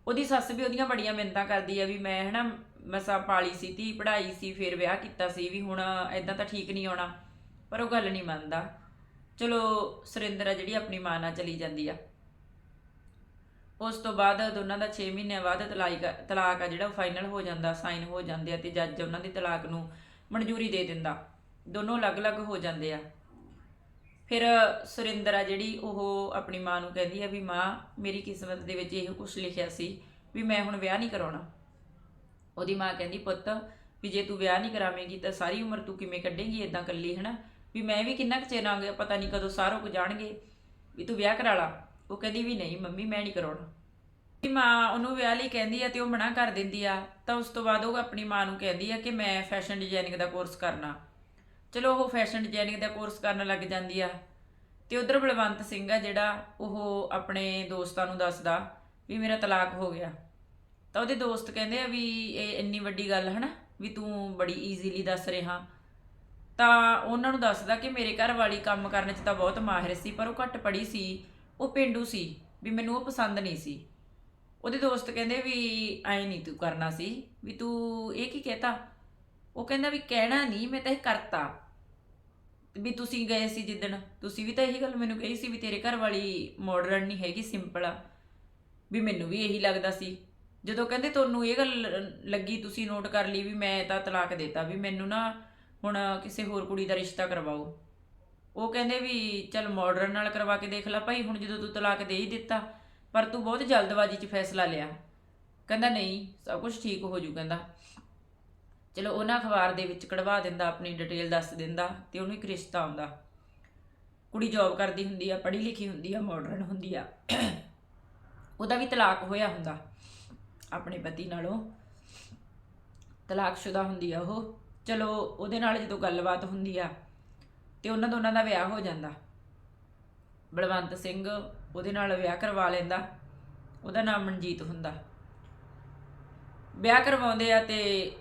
ਉਹਦੀ ਸੱਸ ਵੀ ਉਹਦੀਆਂ ਬੜੀਆਂ ਮਿੰਨਤਾਂ ਕਰਦੀ ਆ ਵੀ ਮੈਂ ਹਨਾ ਮਸਾਂ ਪਾਲੀ ਸੀ, ਧੀ ਪੜ੍ਹਾਈ ਸੀ, ਫਿਰ ਵਿਆਹ ਕੀਤਾ ਸੀ ਵੀ ਹੁਣ ਐਦਾਂ ਤਾਂ ਠੀਕ ਨਹੀਂ ਆਉਣਾ, ਪਰ ਉਹ ਗੱਲ ਨਹੀਂ ਮੰਨਦਾ। ਚਲੋ ਸੁਰਿੰਦਰ ਆ ਜਿਹੜੀ ਆਪਣੀ ਮਾਂ ਨਾਲ ਚਲੀ ਜਾਂਦੀ ਆ। ਉਸ ਤੋਂ ਬਾਅਦ ਦੋਨਾਂ ਦਾ 6 ਮਹੀਨਿਆਂ ਬਾਅਦ ਤਲਾਕ ਤਲਾਕ ਆ ਜਿਹੜਾ ਫਾਈਨਲ ਹੋ ਜਾਂਦਾ ਸਾਈਨ ਹੋ ਜਾਂਦੇ ਆ ਤੇ ਜੱਜ ਉਹਨਾਂ ਦੀ ਤਲਾਕ ਨੂੰ ਮਨਜ਼ੂਰੀ ਦੇ ਦਿੰਦਾ। ਦੋਨੋਂ ਅਲੱਗ-ਅਲੱਗ ਹੋ ਜਾਂਦੇ ਆ। ਫਿਰ ਸੁਰਿੰਦਰ ਆ ਜਿਹੜੀ, ਉਹ ਆਪਣੀ ਮਾਂ ਨੂੰ ਕਹਿੰਦੀ ਆ ਵੀ, ਮਾਂ, ਮੇਰੀ ਕਿਸਮਤ ਦੇ ਵਿੱਚ ਇਹ ਕੁਝ ਲਿਖਿਆ ਸੀ ਵੀ ਮੈਂ ਹੁਣ ਵਿਆਹ ਨਹੀਂ ਕਰਾਉਣਾ। ਉਹਦੀ ਮਾਂ ਕਹਿੰਦੀ, ਪੁੱਤ, ਵੀ ਜੇ ਤੂੰ ਵਿਆਹ ਨਹੀਂ ਕਰਾਵੇਂਗੀ ਤਾਂ ਸਾਰੀ ਉਮਰ ਤੂੰ ਕਿਵੇਂ ਕੱਢੇਂਗੀ ਇਦਾਂ ਕੱਲੀ ਹਨਾ? ਵੀ ਮੈਂ ਵੀ ਕਿੰਨਾ ਕੁ ਚਿਰ ਆਂਗੇ ਪਤਾ ਨਹੀਂ ਕਦੋਂ ਸਾਰੋ ਕੁ ਜਾਣਗੇ, ਵੀ ਤੂੰ ਵਿਆਹ ਕਰਾ ਲਾ। ਉਹ ਕਹਿੰਦੀ ਵੀ ਨਹੀਂ, ਮੰਮੀ, ਮੈਂ ਨਹੀਂ ਕਰਾਉਣਾ। ਦੀ ਮਾਂ ਉਹਨੂੰ ਵਿਆਹ ਲਈ ਕਹਿੰਦੀ ਆ ਤੇ ਉਹ ਮਨਾ ਕਰ ਦਿੰਦੀ ਆ, ਤਾਂ ਉਸ ਤੋਂ ਬਾਅਦ ਉਹ ਆਪਣੀ ਮਾਂ ਨੂੰ ਕਹਿੰਦੀ ਆ ਕਿ ਮੈਂ ਫੈਸ਼ਨ ਡਿਜ਼ਾਈਨਿੰਗ ਦਾ ਕੋਰਸ ਕਰਨਾ। ਚਲੋ, ਉਹ ਫੈਸ਼ਨ ਡਿਜ਼ਾਈਨਿੰਗ ਦਾ ਕੋਰਸ ਕਰਨ ਲੱਗ ਜਾਂਦੀ ਆ ਤੇ ਉਧਰ ਬਲਵੰਤ ਸਿੰਘ ਆ ਜਿਹੜਾ ਉਹ ਆਪਣੇ ਦੋਸਤਾਂ ਨੂੰ ਦੱਸਦਾ ਵੀ ਮੇਰਾ ਤਲਾਕ ਹੋ ਗਿਆ। ਤਾਂ ਉਹਦੇ ਦੋਸਤ ਕਹਿੰਦੇ ਆ ਵੀ ਇਹ ਇੰਨੀ ਵੱਡੀ ਗੱਲ ਹਨਾ, ਵੀ ਤੂੰ ਬੜੀ ਈਜ਼ੀਲੀ ਦੱਸ ਰਿਹਾ। ਤਾਂ ਉਹਨਾਂ ਨੂੰ ਦੱਸਦਾ ਕਿ ਮੇਰੇ ਘਰ ਵਾਲੀ ਕੰਮ ਕਰਨ 'ਚ ਤਾਂ ਬਹੁਤ ਮਾਹਿਰ ਸੀ, ਪਰ ਉਹ ਘੱਟ ਪੜ੍ਹੀ ਸੀ, ਉਹ ਪਿੰਡੂ ਸੀ, ਵੀ ਮੈਨੂੰ ਉਹ ਪਸੰਦ ਨਹੀਂ ਸੀ। ਉਹਦੇ ਦੋਸਤ ਕਹਿੰਦੇ ਵੀ ਐ ਨਹੀਂ ਤੂੰ ਕਰਨਾ ਸੀ, ਵੀ ਤੂੰ ਇਹ ਕੀ ਕਹਿਤਾ? ਉਹ ਕਹਿੰਦਾ ਵੀ ਕਹਿਣਾ ਨਹੀਂ, ਮੈਂ ਤਾਂ ਇਹ ਕਰਤਾ। ਵੀ ਤੁਸੀਂ ਗਏ ਸੀ ਜਿੱਦਣ, ਤੁਸੀਂ ਵੀ ਤਾਂ ਇਹੀ ਗੱਲ ਮੈਨੂੰ ਕਹੀ ਸੀ ਵੀ ਤੇਰੇ ਘਰ ਵਾਲੀ ਮਾਡਰਨ ਨਹੀਂ ਹੈਗੀ ਸਿੰਪਲ ਆ। ਵੀ ਮੈਨੂੰ ਵੀ ਇਹੀ ਲੱਗਦਾ ਸੀ। ਜਦੋਂ ਕਹਿੰਦੇ ਤੁਹਾਨੂੰ ਇਹ ਗੱਲ ਲੱਗੀ, ਤੁਸੀਂ ਨੋਟ ਕਰ ਲਈ ਵੀ ਮੈਂ ਤਾਂ ਤਲਾਕ ਦੇਤਾ, ਵੀ ਮੈਨੂੰ ਨਾ ਹੁਣ ਕਿਸੇ ਹੋਰ ਕੁੜੀ ਦਾ ਰਿਸ਼ਤਾ ਕਰਵਾਓ। ਉਹ ਕਹਿੰਦੇ ਵੀ ਚੱਲ ਮਾਡਰਨ ਨਾਲ ਕਰਵਾ ਕੇ ਦੇਖ ਲੈ ਭਾਈ, ਹੁਣ ਜਦੋਂ ਤੂੰ ਤਲਾਕ ਦੇ ਹੀ ਦਿੱਤਾ, ਪਰ ਤੂੰ ਬਹੁਤ ਜਲਦਬਾਜ਼ੀ 'ਚ ਫੈਸਲਾ ਲਿਆ। ਕਹਿੰਦਾ ਨਹੀਂ, ਸਭ ਕੁਝ ਠੀਕ ਹੋ ਜੂ ਕਹਿੰਦਾ। ਚਲੋ ਉਹਨਾਂ ਅਖਬਾਰ ਦੇ ਵਿੱਚ ਕਢਵਾ ਦਿੰਦਾ, ਆਪਣੀ ਡਿਟੇਲ ਦੱਸ ਦਿੰਦਾ ਤੇ ਉਹਨੂੰ ਇੱਕ ਰਿਸ਼ਤਾ ਆਉਂਦਾ। ਕੁੜੀ ਜੌਬ ਕਰਦੀ ਹੁੰਦੀ ਆ, ਪੜ੍ਹੀ ਲਿਖੀ ਹੁੰਦੀ ਆ ਮਾਡਰਨ ਹੁੰਦੀ ਆ। ਉਹਦਾ ਵੀ ਤਲਾਕ ਹੋਇਆ ਹੁੰਦਾ। ਆਪਣੇ ਪਤੀ ਨਾਲੋਂ ਤਲਾਕਸ਼ੁਦਾ ਹੁੰਦੀ ਆ ਉਹ। ਚਲੋ, ਉਹਦੇ ਨਾਲ ਜਦੋਂ ਗੱਲਬਾਤ ਹੁੰਦੀ ਆ, ਤੇ ਉਹਨਾਂ ਦੋਨਾਂ ਦਾ ਵਿਆਹ ਹੋ ਜਾਂਦਾ। ਬਲਵੰਤ ਸਿੰਘ ਉਹਦੇ ਨਾਲ ਵਿਆਹ ਕਰਵਾ ਲੈਂਦਾ। ਉਹਦਾ ਨਾਮ ਮਨਜੀਤ ਹੁੰਦਾ। ਵਿਆਹ ਕਰਵਾਉਂਦੇ ਆ ਤੇ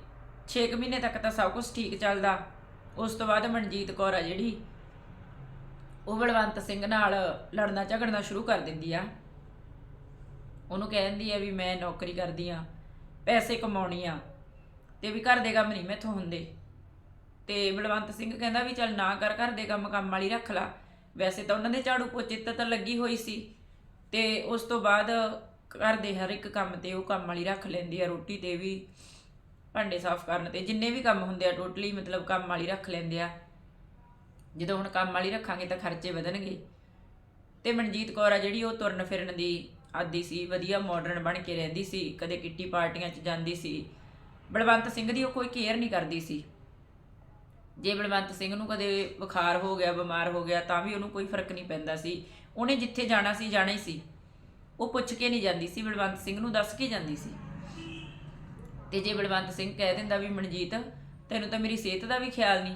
6 ਮਹੀਨੇ ਤੱਕ ਤਾਂ ਸਭ ਕੁਝ ਠੀਕ ਚੱਲਦਾ। ਉਸ ਤੋਂ ਬਾਅਦ ਮਨਜੀਤ ਕੌਰ ਆ ਜਿਹੜੀ, ਉਹ ਬਲਵੰਤ ਸਿੰਘ ਨਾਲ ਲੜਨਾ ਝਗੜਨਾ ਸ਼ੁਰੂ ਕਰ ਦਿੰਦੀ ਆ। ਉਹਨੂੰ ਕਹਿ ਦਿੰਦੀ ਆ ਵੀ ਮੈਂ ਨੌਕਰੀ ਕਰਦੀ ਆ, ਪੈਸੇ ਕਮਾਉਣੀ ਆ ਤੇ ਵੀ ਘਰ ਦੇ ਕੰਮ ਨਹੀਂ ਮੈਥੋਂ ਹੁੰਦੇ। ਤੇ ਬਲਵੰਤ ਸਿੰਘ ਕਹਿੰਦਾ ਵੀ ਚੱਲ ਨਾ ਕਰ, ਘਰ ਦੇ ਕੰਮ ਕੰਮ ਵਾਲੀ ਰੱਖ ਲਾ। ਵੈਸੇ ਤਾਂ ਉਹਨਾਂ ਦੇ ਝਾੜੂ ਪੋਚੇ ਤੇ ਤਾਂ ਲੱਗੀ ਹੋਈ ਸੀ। ਤੇ ਉਸ ਤੋਂ ਬਾਅਦ ਘਰ ਦੇ ਹਰ ਇੱਕ ਕੰਮ ਤੇ ਉਹ ਕੰਮ ਵਾਲੀ ਰੱਖ ਲੈਂਦੀ ਆ, ਰੋਟੀ ਤੇ ਵੀ, ਭਾਂਡੇ ਸਾਫ਼ ਕਰਨ ਤੇ ਜਿੰਨੇ ਵੀ ਕੰਮ ਹੁੰਦੇ ਆ ਟੋਟਲੀ ਮਤਲਬ ਕੰਮ ਵਾਲੀ ਰੱਖ ਲੈਂਦੇ ਆ। ਜਦੋਂ ਹੁਣ ਕੰਮ ਵਾਲੀ ਰੱਖਾਂਗੇ ਤਾਂ ਖਰਚੇ ਵਧਣਗੇ। ਤੇ ਮਨਜੀਤ ਕੌਰ ਆ ਜਿਹੜੀ ਉਹ ਤੁਰਨ ਫਿਰਨ ਦੀ ਆਦੀ ਸੀ, ਵਧੀਆ ਮਾਡਰਨ ਬਣ ਕੇ ਰਹਿੰਦੀ ਸੀ, ਕਦੇ ਕਿੱਟੀ ਪਾਰਟੀਆਂ 'ਚ ਜਾਂਦੀ ਸੀ। ਬਲਵੰਤ ਸਿੰਘ ਦੀ ਉਹ ਕੋਈ ਕੇਅਰ ਨਹੀਂ ਕਰਦੀ ਸੀ। ਜੇ ਬਲਵੰਤ ਸਿੰਘ ਨੂੰ ਕਦੇ ਬੁਖਾਰ ਹੋ ਗਿਆ, ਬਿਮਾਰ ਹੋ ਗਿਆ, ਤਾਂ ਵੀ ਉਹਨੂੰ ਕੋਈ ਫ਼ਰਕ ਨਹੀਂ ਪੈਂਦਾ ਸੀ। ਉਹਨੇ ਜਿੱਥੇ ਜਾਣਾ ਸੀ, ਜਾਣਾ ਹੀ ਸੀ। ਉਹ ਪੁੱਛ ਕੇ ਨਹੀਂ ਜਾਂਦੀ ਸੀ, ਬਲਵੰਤ ਸਿੰਘ ਨੂੰ ਦੱਸ ਕੇ ਜਾਂਦੀ ਸੀ। ਤੇ ਜੇ ਬਲਵੰਤ ਸਿੰਘ ਕਹਿ ਦਿੰਦਾ ਵੀ, ਮਨਜੀਤ, ਤੈਨੂੰ ਤਾਂ ਮੇਰੀ ਸਿਹਤ ਦਾ ਵੀ ਖਿਆਲ ਨਹੀਂ,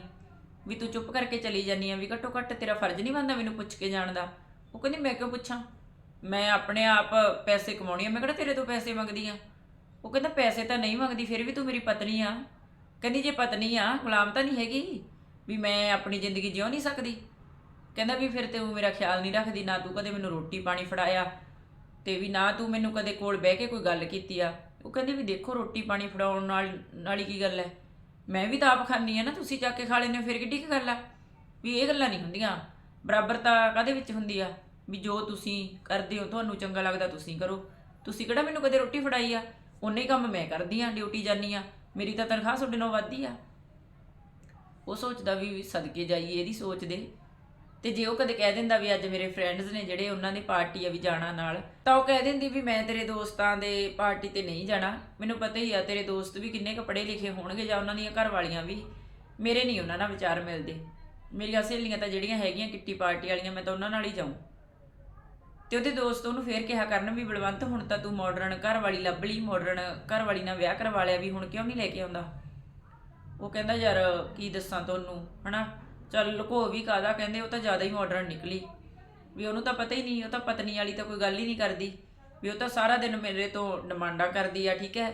ਵੀ ਤੂੰ ਚੁੱਪ ਕਰਕੇ ਚਲੀ ਜਾਨੀ ਆ, ਵੀ ਘੱਟੋ ਘੱਟ ਤੇਰਾ ਫਰਜ਼ ਨਹੀਂ ਬਣਦਾ ਮੈਨੂੰ ਪੁੱਛ ਕੇ ਜਾਣ ਦਾ? ਉਹ ਕਹਿੰਦੀ, ਮੈਂ ਕਿਉਂ ਪੁੱਛਾਂ? ਮੈਂ ਆਪਣੇ ਆਪ ਪੈਸੇ ਕਮਾਉਣੀ ਆ। ਮੈਂ ਕਿਹੜਾ ਤੇਰੇ ਤੋਂ ਪੈਸੇ ਮੰਗਦੀ ਆ? ਉਹ ਕਹਿੰਦਾ, ਪੈਸੇ ਤਾਂ ਨਹੀਂ ਮੰਗਦੀ, ਫਿਰ ਵੀ ਤੂੰ ਮੇਰੀ ਪਤਨੀ ਆ। ਕਹਿੰਦੀ, ਜੇ ਪਤਨੀ ਆ, ਗੁਲਾਮ ਤਾਂ ਨਹੀਂ ਹੈਗੀ ਵੀ ਮੈਂ ਆਪਣੀ ਜ਼ਿੰਦਗੀ ਜਿਉ ਨਹੀਂ ਸਕਦੀ। ਕਹਿੰਦਾ ਵੀ ਫਿਰ ਤੂੰ ਮੇਰਾ ਖਿਆਲ ਨਹੀਂ ਰੱਖਦੀ, ਨਾ ਤੂੰ ਕਦੇ ਮੈਨੂੰ ਰੋਟੀ ਪਾਣੀ ਫੜਾਇਆ ਤੇ ਵੀ ਨਾ ਤੂੰ ਮੈਨੂੰ ਕਦੇ ਕੋਲ ਬਹਿ ਕੇ ਕੋਈ ਗੱਲ ਕੀਤੀ ਆ। ਉਹ ਕਹਿੰਦੀ ਵੀ ਦੇਖੋ, ਰੋਟੀ ਪਾਣੀ ਫੜਾਉਣ ਨਾਲ, ਨਾਲੀ ਕੀ ਗੱਲ ਹੈ ਮੈਂ ਵੀ ਤਾਂ ਆਪ ਖਾਂਦੀ ਆ ਨਾ, ਤੁਸੀਂ ਚੱਕ ਕੇ ਖਾ ਲੈਂਦੇ ਹੋ, ਫਿਰ ਕਿੱਡੀ ਕੀ ਗੱਲ ਆ? ਵੀ ਇਹ ਗੱਲਾਂ ਨਹੀਂ ਹੁੰਦੀਆਂ। ਬਰਾਬਰਤਾ ਕਾਦੇ ਵਿੱਚ ਹੁੰਦੀ ਆ? ਵੀ ਜੋ ਤੁਸੀਂ ਕਰਦੇ ਹੋ, ਤੁਹਾਨੂੰ ਚੰਗਾ ਲੱਗਦਾ ਤੁਸੀਂ ਕਰੋ। ਤੁਸੀਂ ਕਿਹੜਾ ਮੈਨੂੰ ਕਦੇ ਰੋਟੀ ਫੜਾਈ ਆ? ਉਨੇ ਕੰਮ ਮੈਂ ਕਰਦੀ ਆ, ਡਿਊਟੀ ਜਾਨੀ ਆ। ਮੇਰੀ ਤਾਂ ਤਨਖਾਹ ਤੁਹਾਡੇ ਨਾਲੋਂ ਵੱਧਦੀ ਆ। ਉਹ ਸੋਚਦਾ ਵੀ ਸਦਕੇ ਜਾਈਏ, ਇਹਦੀ ਸੋਚ ਦੇ। ਤੇ ਜੇ ਉਹ ਕਦੇ ਕਹਿ ਦਿੰਦਾ ਵੀ ਅੱਜ ਮੇਰੇ ਫਰੈਂਡਸ ਨੇ ਜਿਹੜੇ ਉਹਨਾਂ ਦੀ ਪਾਰਟੀ ਆ ਵੀ ਜਾਣਾ ਨਾਲ, ਤਾਂ ਉਹ ਕਹਿ ਦਿੰਦੀ ਵੀ ਮੈਂ ਤੇਰੇ ਦੋਸਤਾਂ ਦੇ ਪਾਰਟੀ ਤੇ ਨਹੀਂ ਜਾਣਾ। ਮੈਨੂੰ ਪਤਾ ਹੀ ਆ ਤੇਰੇ ਦੋਸਤ ਵੀ ਕਿੰਨੇ ਕੱਪੜੇ ਲਿਖੇ ਹੋਣਗੇ ਜਾਂ ਉਹਨਾਂ ਦੀਆਂ ਘਰ ਵਾਲੀਆਂ ਵੀ। ਮੇਰੇ ਨਹੀਂ ਉਹਨਾਂ ਨਾਲ ਵਿਚਾਰ ਮਿਲਦੇ। ਮੇਰੀਆਂ ਸਹੇਲੀਆਂ ਤਾਂ ਜਿਹੜੀਆਂ ਹੈਗੀਆਂ ਕਿੱਟੀ ਪਾਰਟੀ ਵਾਲੀਆਂ, ਮੈਂ ਤਾਂ ਉਹਨਾਂ ਨਾਲ ਹੀ ਜਾਊਂ। ਤੇ ਉਹਦੇ ਦੋਸਤ ਉਹਨੂੰ ਫੇਰ ਕਿਹਾ ਕਰਨ ਵੀ ਬਲਵੰਤ, ਹੁਣ ਤਾਂ ਤੂੰ ਮਾਡਰਨ ਘਰ ਵਾਲੀ ਲੱਭ ਲਈ ਮਾਡਰਨ ਘਰ ਵਾਲੀ ਨਾਲ ਵਿਆਹ ਕਰਵਾ ਲਿਆ ਵੀ ਹੁਣ ਕਿਉਂ ਨਹੀਂ ਲੈ ਕੇ ਆਉਂਦਾ? ਉਹ ਕਹਿੰਦਾ, ਯਾਰ, ਕੀ ਦੱਸਾਂ ਤੁਹਾਨੂੰ, ਹਨਾ? ਚੱਲ ਲੁਕੋ ਵੀ ਕਾਦਾ ਕਹਿੰਦੇ ਉਹ ਤਾਂ ਜ਼ਿਆਦਾ ਹੀ ਮਾਡਰਨ ਨਿਕਲੀ। ਵੀ ਉਹਨੂੰ ਤਾਂ ਪਤਾ ਹੀ ਨਹੀਂ, ਉਹ ਤਾਂ ਪਤਨੀ ਵਾਲੀ ਤਾਂ ਕੋਈ ਗੱਲ ਹੀ ਨਹੀਂ ਕਰਦੀ। ਵੀ ਉਹ ਤਾਂ ਸਾਰਾ ਦਿਨ ਮੇਰੇ ਤੋਂ ਡਿਮਾਂਡਾਂ ਕਰਦੀ ਆ, ਠੀਕ ਹੈ?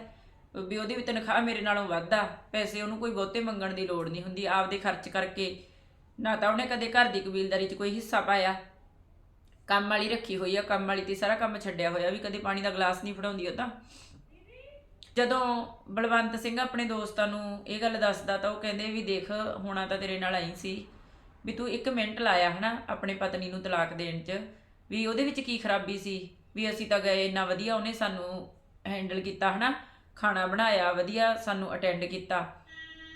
ਵੀ ਉਹਦੀ ਵੀ ਤਨਖਾਹ ਮੇਰੇ ਨਾਲੋਂ ਵੱਧ ਆ। ਪੈਸੇ ਉਹਨੂੰ ਕੋਈ ਬਹੁਤੇ ਮੰਗਣ ਦੀ ਲੋੜ ਨਹੀਂ ਹੁੰਦੀ, ਆਪਦੇ ਖਰਚ ਕਰਕੇ। ਨਾ ਤਾਂ ਉਹਨੇ ਕਦੇ ਘਰ ਦੀ ਕਬੀਲਦਾਰੀ 'ਚ ਕੋਈ ਹਿੱਸਾ ਪਾਇਆ। ਕੰਮ ਵਾਲੀ ਰੱਖੀ ਹੋਈ ਆ, ਕੰਮ ਵਾਲੀ ਤੇ ਸਾਰਾ ਕੰਮ ਛੱਡਿਆ ਹੋਇਆ, ਵੀ ਕਦੇ ਪਾਣੀ ਦਾ ਗਲਾਸ ਨਹੀਂ ਫੜਾਉਂਦੀ ਉਹ ਤਾਂ। ਜਦੋਂ ਬਲਵੰਤ ਸਿੰਘ ਆਪਣੇ ਦੋਸਤਾਂ ਨੂੰ ਇਹ ਗੱਲ ਦੱਸਦਾ ਤਾਂ ਉਹ ਕਹਿੰਦੇ ਵੀ ਦੇਖ, ਹੋਣਾ ਤਾਂ ਤੇਰੇ ਨਾਲ ਆਈ ਸੀ ਵੀ ਤੂੰ 1 ਮਿੰਟ ਲਾਇਆ ਹਨਾ ਆਪਣੇ ਪਤਨੀ ਨੂੰ ਤਲਾਕ ਦੇਣ 'ਚ, ਵੀ ਉਹਦੇ ਵਿੱਚ ਕੀ ਖਰਾਬੀ ਸੀ? ਵੀ ਅਸੀਂ ਤਾਂ ਗਏ ਇੰਨਾ ਵਧੀਆ, ਉਹਨੇ ਸਾਨੂੰ ਹੈਂਡਲ ਕੀਤਾ ਹਨਾ, ਖਾਣਾ ਬਣਾਇਆ ਵਧੀਆ, ਸਾਨੂੰ ਅਟੈਂਡ ਕੀਤਾ।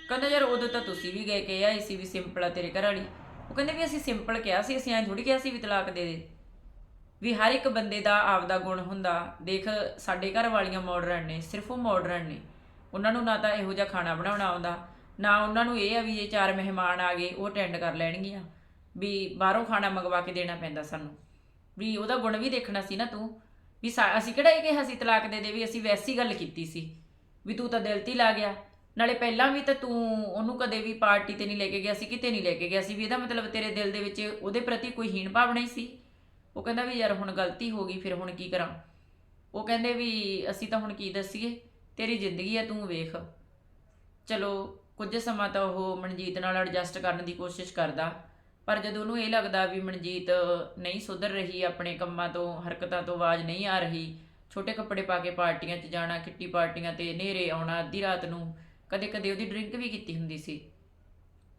ਕਹਿੰਦਾ ਯਾਰ ਉਦੋਂ ਤਾਂ ਤੁਸੀਂ ਵੀ ਗਏ ਕਿ ਆਈ ਸੀ ਵੀ ਸਿੰਪਲ ਆ ਤੇਰੇ ਘਰ ਵਾਲੀ। ਉਹ ਕਹਿੰਦੇ ਵੀ ਅਸੀਂ ਸਿੰਪਲ ਕਿਹਾ ਸੀ, ਅਸੀਂ ਐਂ ਥੋੜੀ ਕਿਹਾ ਸੀ ਵੀ ਤਲਾਕ ਦੇ ਦੇ। ਵੀ ਹਰ ਇੱਕ ਬੰਦੇ ਦਾ ਆਪਦਾ ਗੁਣ ਹੁੰਦਾ। ਦੇਖ, ਸਾਡੇ ਘਰ ਵਾਲੀਆਂ ਮਾਡਰਨ ਨੇ, ਸਿਰਫ ਉਹ ਮਾਡਰਨ ਨੇ। ਉਹਨਾਂ ਨੂੰ ਨਾ ਤਾਂ ਇਹੋ ਜਿਹਾ ਖਾਣਾ ਬਣਾਉਣਾ ਆਉਂਦਾ, ਨਾ ਉਹਨਾਂ ਨੂੰ ਇਹ ਆ ਵੀ ਜੇ ਚਾਰ ਮਹਿਮਾਨ ਆ ਗਏ, ਉਹ ਅਟੈਂਡ ਕਰ ਲੈਣਗੀਆਂ। ਵੀ ਬਾਹਰੋਂ ਖਾਣਾ ਮੰਗਵਾ ਕੇ ਦੇਣਾ ਪੈਂਦਾ ਸਾਨੂੰ। ਵੀ ਉਹਦਾ ਗੁਣ ਵੀ ਦੇਖਣਾ ਸੀ ਨਾ ਤੂੰ। ਵੀ ਸਾ- ਅਸੀਂ ਕਿਹੜਾ ਇਹ ਕਿਹਾ ਸੀ ਤਲਾਕ ਦੇ ਦੇ ਵੀ ਅਸੀਂ ਵੈਸੀ ਗੱਲ ਕੀਤੀ ਸੀ। ਵੀ ਤੂੰ ਤਾਂ ਦਿਲ ਤੇ ਲਾ ਗਿਆ। ਨਾਲੇ ਪਹਿਲਾਂ ਵੀ ਤਾਂ ਤੂੰ ਉਹਨੂੰ ਕਦੇ ਵੀ ਪਾਰਟੀ ਤੇ ਨਹੀਂ ਲੈ ਕੇ ਗਿਆ ਸੀ, ਕਿਤੇ ਨਹੀਂ ਲੈ ਕੇ ਗਿਆ ਸੀ। ਵੀ ਇਹਦਾ ਮਤਲਬ ਤੇਰੇ ਦਿਲ ਦੇ ਵਿੱਚ ਉਹਦੇ ਪ੍ਰਤੀ ਕੋਈ ਹੀਣ ਭਾਵਨਾ ਹੀ ਸੀ। ਉਹ ਕਹਿੰਦਾ ਵੀ ਯਾਰ ਹੁਣ ਗਲਤੀ ਹੋ ਗਈ, ਫਿਰ ਹੁਣ ਕੀ ਕਰਾਂ? ਉਹ ਕਹਿੰਦੇ ਵੀ ਅਸੀਂ ਤਾਂ ਹੁਣ ਕੀ ਦੱਸੀਏ? ਤੇਰੀ ਜ਼ਿੰਦਗੀ ਆ, ਤੂੰ ਵੇਖ। ਚਲੋ, ਕੁਝ ਸਮਾਂ ਤਾਂ ਉਹ ਮਨਜੀਤ ਨਾਲ ਐਡਜਸਟ ਕਰਨ ਦੀ ਕੋਸ਼ਿਸ਼ ਕਰਦਾ। ਪਰ ਜਦੋਂ ਉਹਨੂੰ ਇਹ ਲੱਗਦਾ ਵੀ ਮਨਜੀਤ ਨਹੀਂ ਸੁਧਰ ਰਹੀ, ਆਪਣੇ ਕੰਮਾਂ ਤੋਂ, ਹਰਕਤਾਂ ਤੋਂ ਆਵਾਜ਼ ਨਹੀਂ ਆ ਰਹੀ, ਛੋਟੇ ਕੱਪੜੇ ਪਾ ਕੇ ਪਾਰਟੀਆਂ 'ਚ ਜਾਣਾ ਕਿੱਟੀ ਪਾਰਟੀਆਂ ਤੇ ਹਨੇਰੇ ਆਉਣਾ, ਅੱਧੀ ਰਾਤ ਨੂੰ ਕਦੇ-ਕਦੇ ਉਹਦੀ ਡਰਿੰਕ ਵੀ ਕੀਤੀ ਹੁੰਦੀ ਸੀ।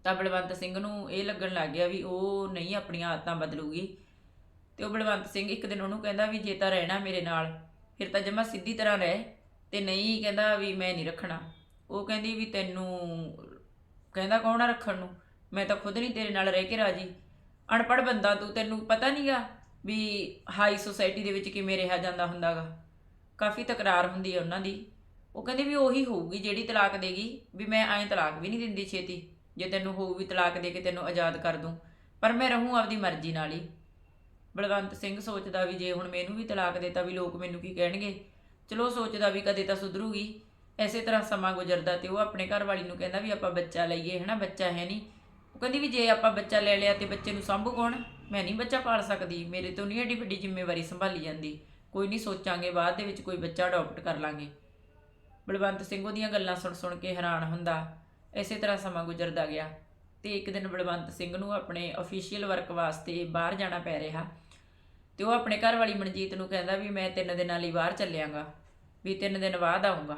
ਤਾਂ ਬਲਵੰਤ ਸਿੰਘ ਨੂੰ ਇਹ ਲੱਗਣ ਲੱਗ ਗਿਆ ਵੀ ਉਹ ਨਹੀਂ ਆਪਣੀਆਂ ਆਦਤਾਂ ਬਦਲੂਗੀ। ਤੇ ਉਹ ਬਲਵੰਤ ਸਿੰਘ ਇੱਕ ਦਿਨ ਉਹਨੂੰ ਕਹਿੰਦਾ ਵੀ ਜੇ ਤਾਂ ਰਹਿਣਾ ਮੇਰੇ ਨਾਲ, ਫਿਰ ਤਾਂ ਜਮਾ ਸਿੱਧੀ ਤਰ੍ਹਾਂ ਰਹਿ ਤੇ ਨਹੀਂ ਕਹਿੰਦਾ ਵੀ ਮੈਂ ਨਹੀਂ ਰੱਖਣਾ। ਉਹ ਕਹਿੰਦੀ ਵੀ ਤੈਨੂੰ ਕਹਿੰਦਾ ਕੌਣ ਆ ਰੱਖਣ ਨੂੰ? ਮੈਂ ਤਾਂ ਖੁਦ ਨਹੀਂ ਤੇਰੇ ਨਾਲ ਰਹਿ ਕੇ ਰਾਜੀ। ਅਨਪੜ੍ਹ ਬੰਦਾ ਤੂੰ, ਤੈਨੂੰ ਪਤਾ ਨਹੀਂਗਾ ਵੀ ਹਾਈ ਸੋਸਾਇਟੀ ਦੇ ਵਿੱਚ ਕਿਵੇਂ ਰਿਹਾ ਜਾਂਦਾ ਹੁੰਦਾਗਾ। ਕਾਫੀ ਤਕਰਾਰ ਹੁੰਦੀ ਹੈ ਉਹਨਾਂ ਦੀ। ਉਹ ਕਹਿੰਦੀ ਵੀ ਉਹੀ ਹੋਊਗੀ ਜਿਹੜੀ ਤਲਾਕ ਦੇਗੀ, ਵੀ ਮੈਂ ਐਂ ਤਲਾਕ ਵੀ ਨਹੀਂ ਦਿੰਦੀ ਛੇਤੀ। ਜੇ ਤੈਨੂੰ ਹੋਊ ਵੀ ਤਲਾਕ ਦੇ ਕੇ ਤੈਨੂੰ ਆਜ਼ਾਦ ਕਰ ਦੂੰ, ਪਰ ਮੈਂ ਰਹੂੰ ਆਪਦੀ ਮਰਜ਼ੀ ਨਾਲ ਹੀ। ਬਲਵੰਤ ਸਿੰਘ ਸੋਚਦਾ ਵੀ ਜੇ ਹੁਣ ਮੈਨੂੰ ਵੀ ਤਲਾਕ ਦੇਤਾ ਵੀ ਲੋਕ ਮੈਨੂੰ ਕੀ ਕਹਿਣਗੇ? ਚਲੋ ਸੋਚਦਾ ਵੀ ਕਦੇ ਤਾਂ ਸੁਧਰੂਗੀ। ਐਸੇ ਤਰ੍ਹਾਂ ਸਮਾਂ ਗੁਜ਼ਰਦਾ ਤੇ ਉਹ ਆਪਣੇ ਘਰ ਵਾਲੀ ਨੂੰ ਕਹਿੰਦਾ ਵੀ ਆਪਾਂ ਬੱਚਾ ਲਈਏ, ਹਨਾ? ਬੱਚਾ ਹੈ ਨਹੀਂ। ਉਹ ਕਹਿੰਦੀ ਵੀ ਜੇ ਆਪਾਂ ਬੱਚਾ ਲੈ ਲਿਆ ਤੇ ਬੱਚੇ ਨੂੰ ਸੰਭੂ ਕੌਣ? ਮੈਂ ਨਹੀਂ ਬੱਚਾ ਪਾਲ ਸਕਦੀ। ਮੇਰੇ ਤੋਂ ਨਹੀਂ ਏਡੀ ਵੱਡੀ ਜ਼ਿੰਮੇਵਾਰੀ ਸੰਭਾਲੀ ਜਾਂਦੀ। ਕੋਈ ਨਹੀਂ ਸੋਚਾਂਗੇ, ਬਾਅਦ ਦੇ ਵਿੱਚ ਕੋਈ ਬੱਚਾ ਅਡਾਪਟ ਕਰ ਲਾਂਗੇ। ਬਲਵੰਤ ਸਿੰਘ ਉਹਦੀਆਂ ਗੱਲਾਂ ਸੁਣ ਸੁਣ ਕੇ ਹੈਰਾਨ ਹੁੰਦਾ। ਇਸੇ ਤਰ੍ਹਾਂ ਸਮਾਂ ਗੁਜ਼ਰਦਾ ਗਿਆ ਤੇ ਇੱਕ ਦਿਨ ਬਲਵੰਤ ਸਿੰਘ ਨੂੰ ਆਪਣੇ ਅਫੀਸ਼ੀਅਲ ਵਰਕ ਵਾਸਤੇ ਬਾਹਰ ਜਾਣਾ ਪੈ ਰਿਹਾ। ਤੇ ਉਹ ਆਪਣੇ ਘਰ ਵਾਲੀ ਮਨਜੀਤ ਨੂੰ ਕਹਿੰਦਾ ਵੀ ਮੈਂ ਤਿੰਨ ਦਿਨਾਂ ਲਈ ਬਾਹਰ ਚੱਲਿਆਂਗਾ, ਵੀ ਤਿੰਨ ਦਿਨ ਬਾਅਦ ਆਉਂਗਾ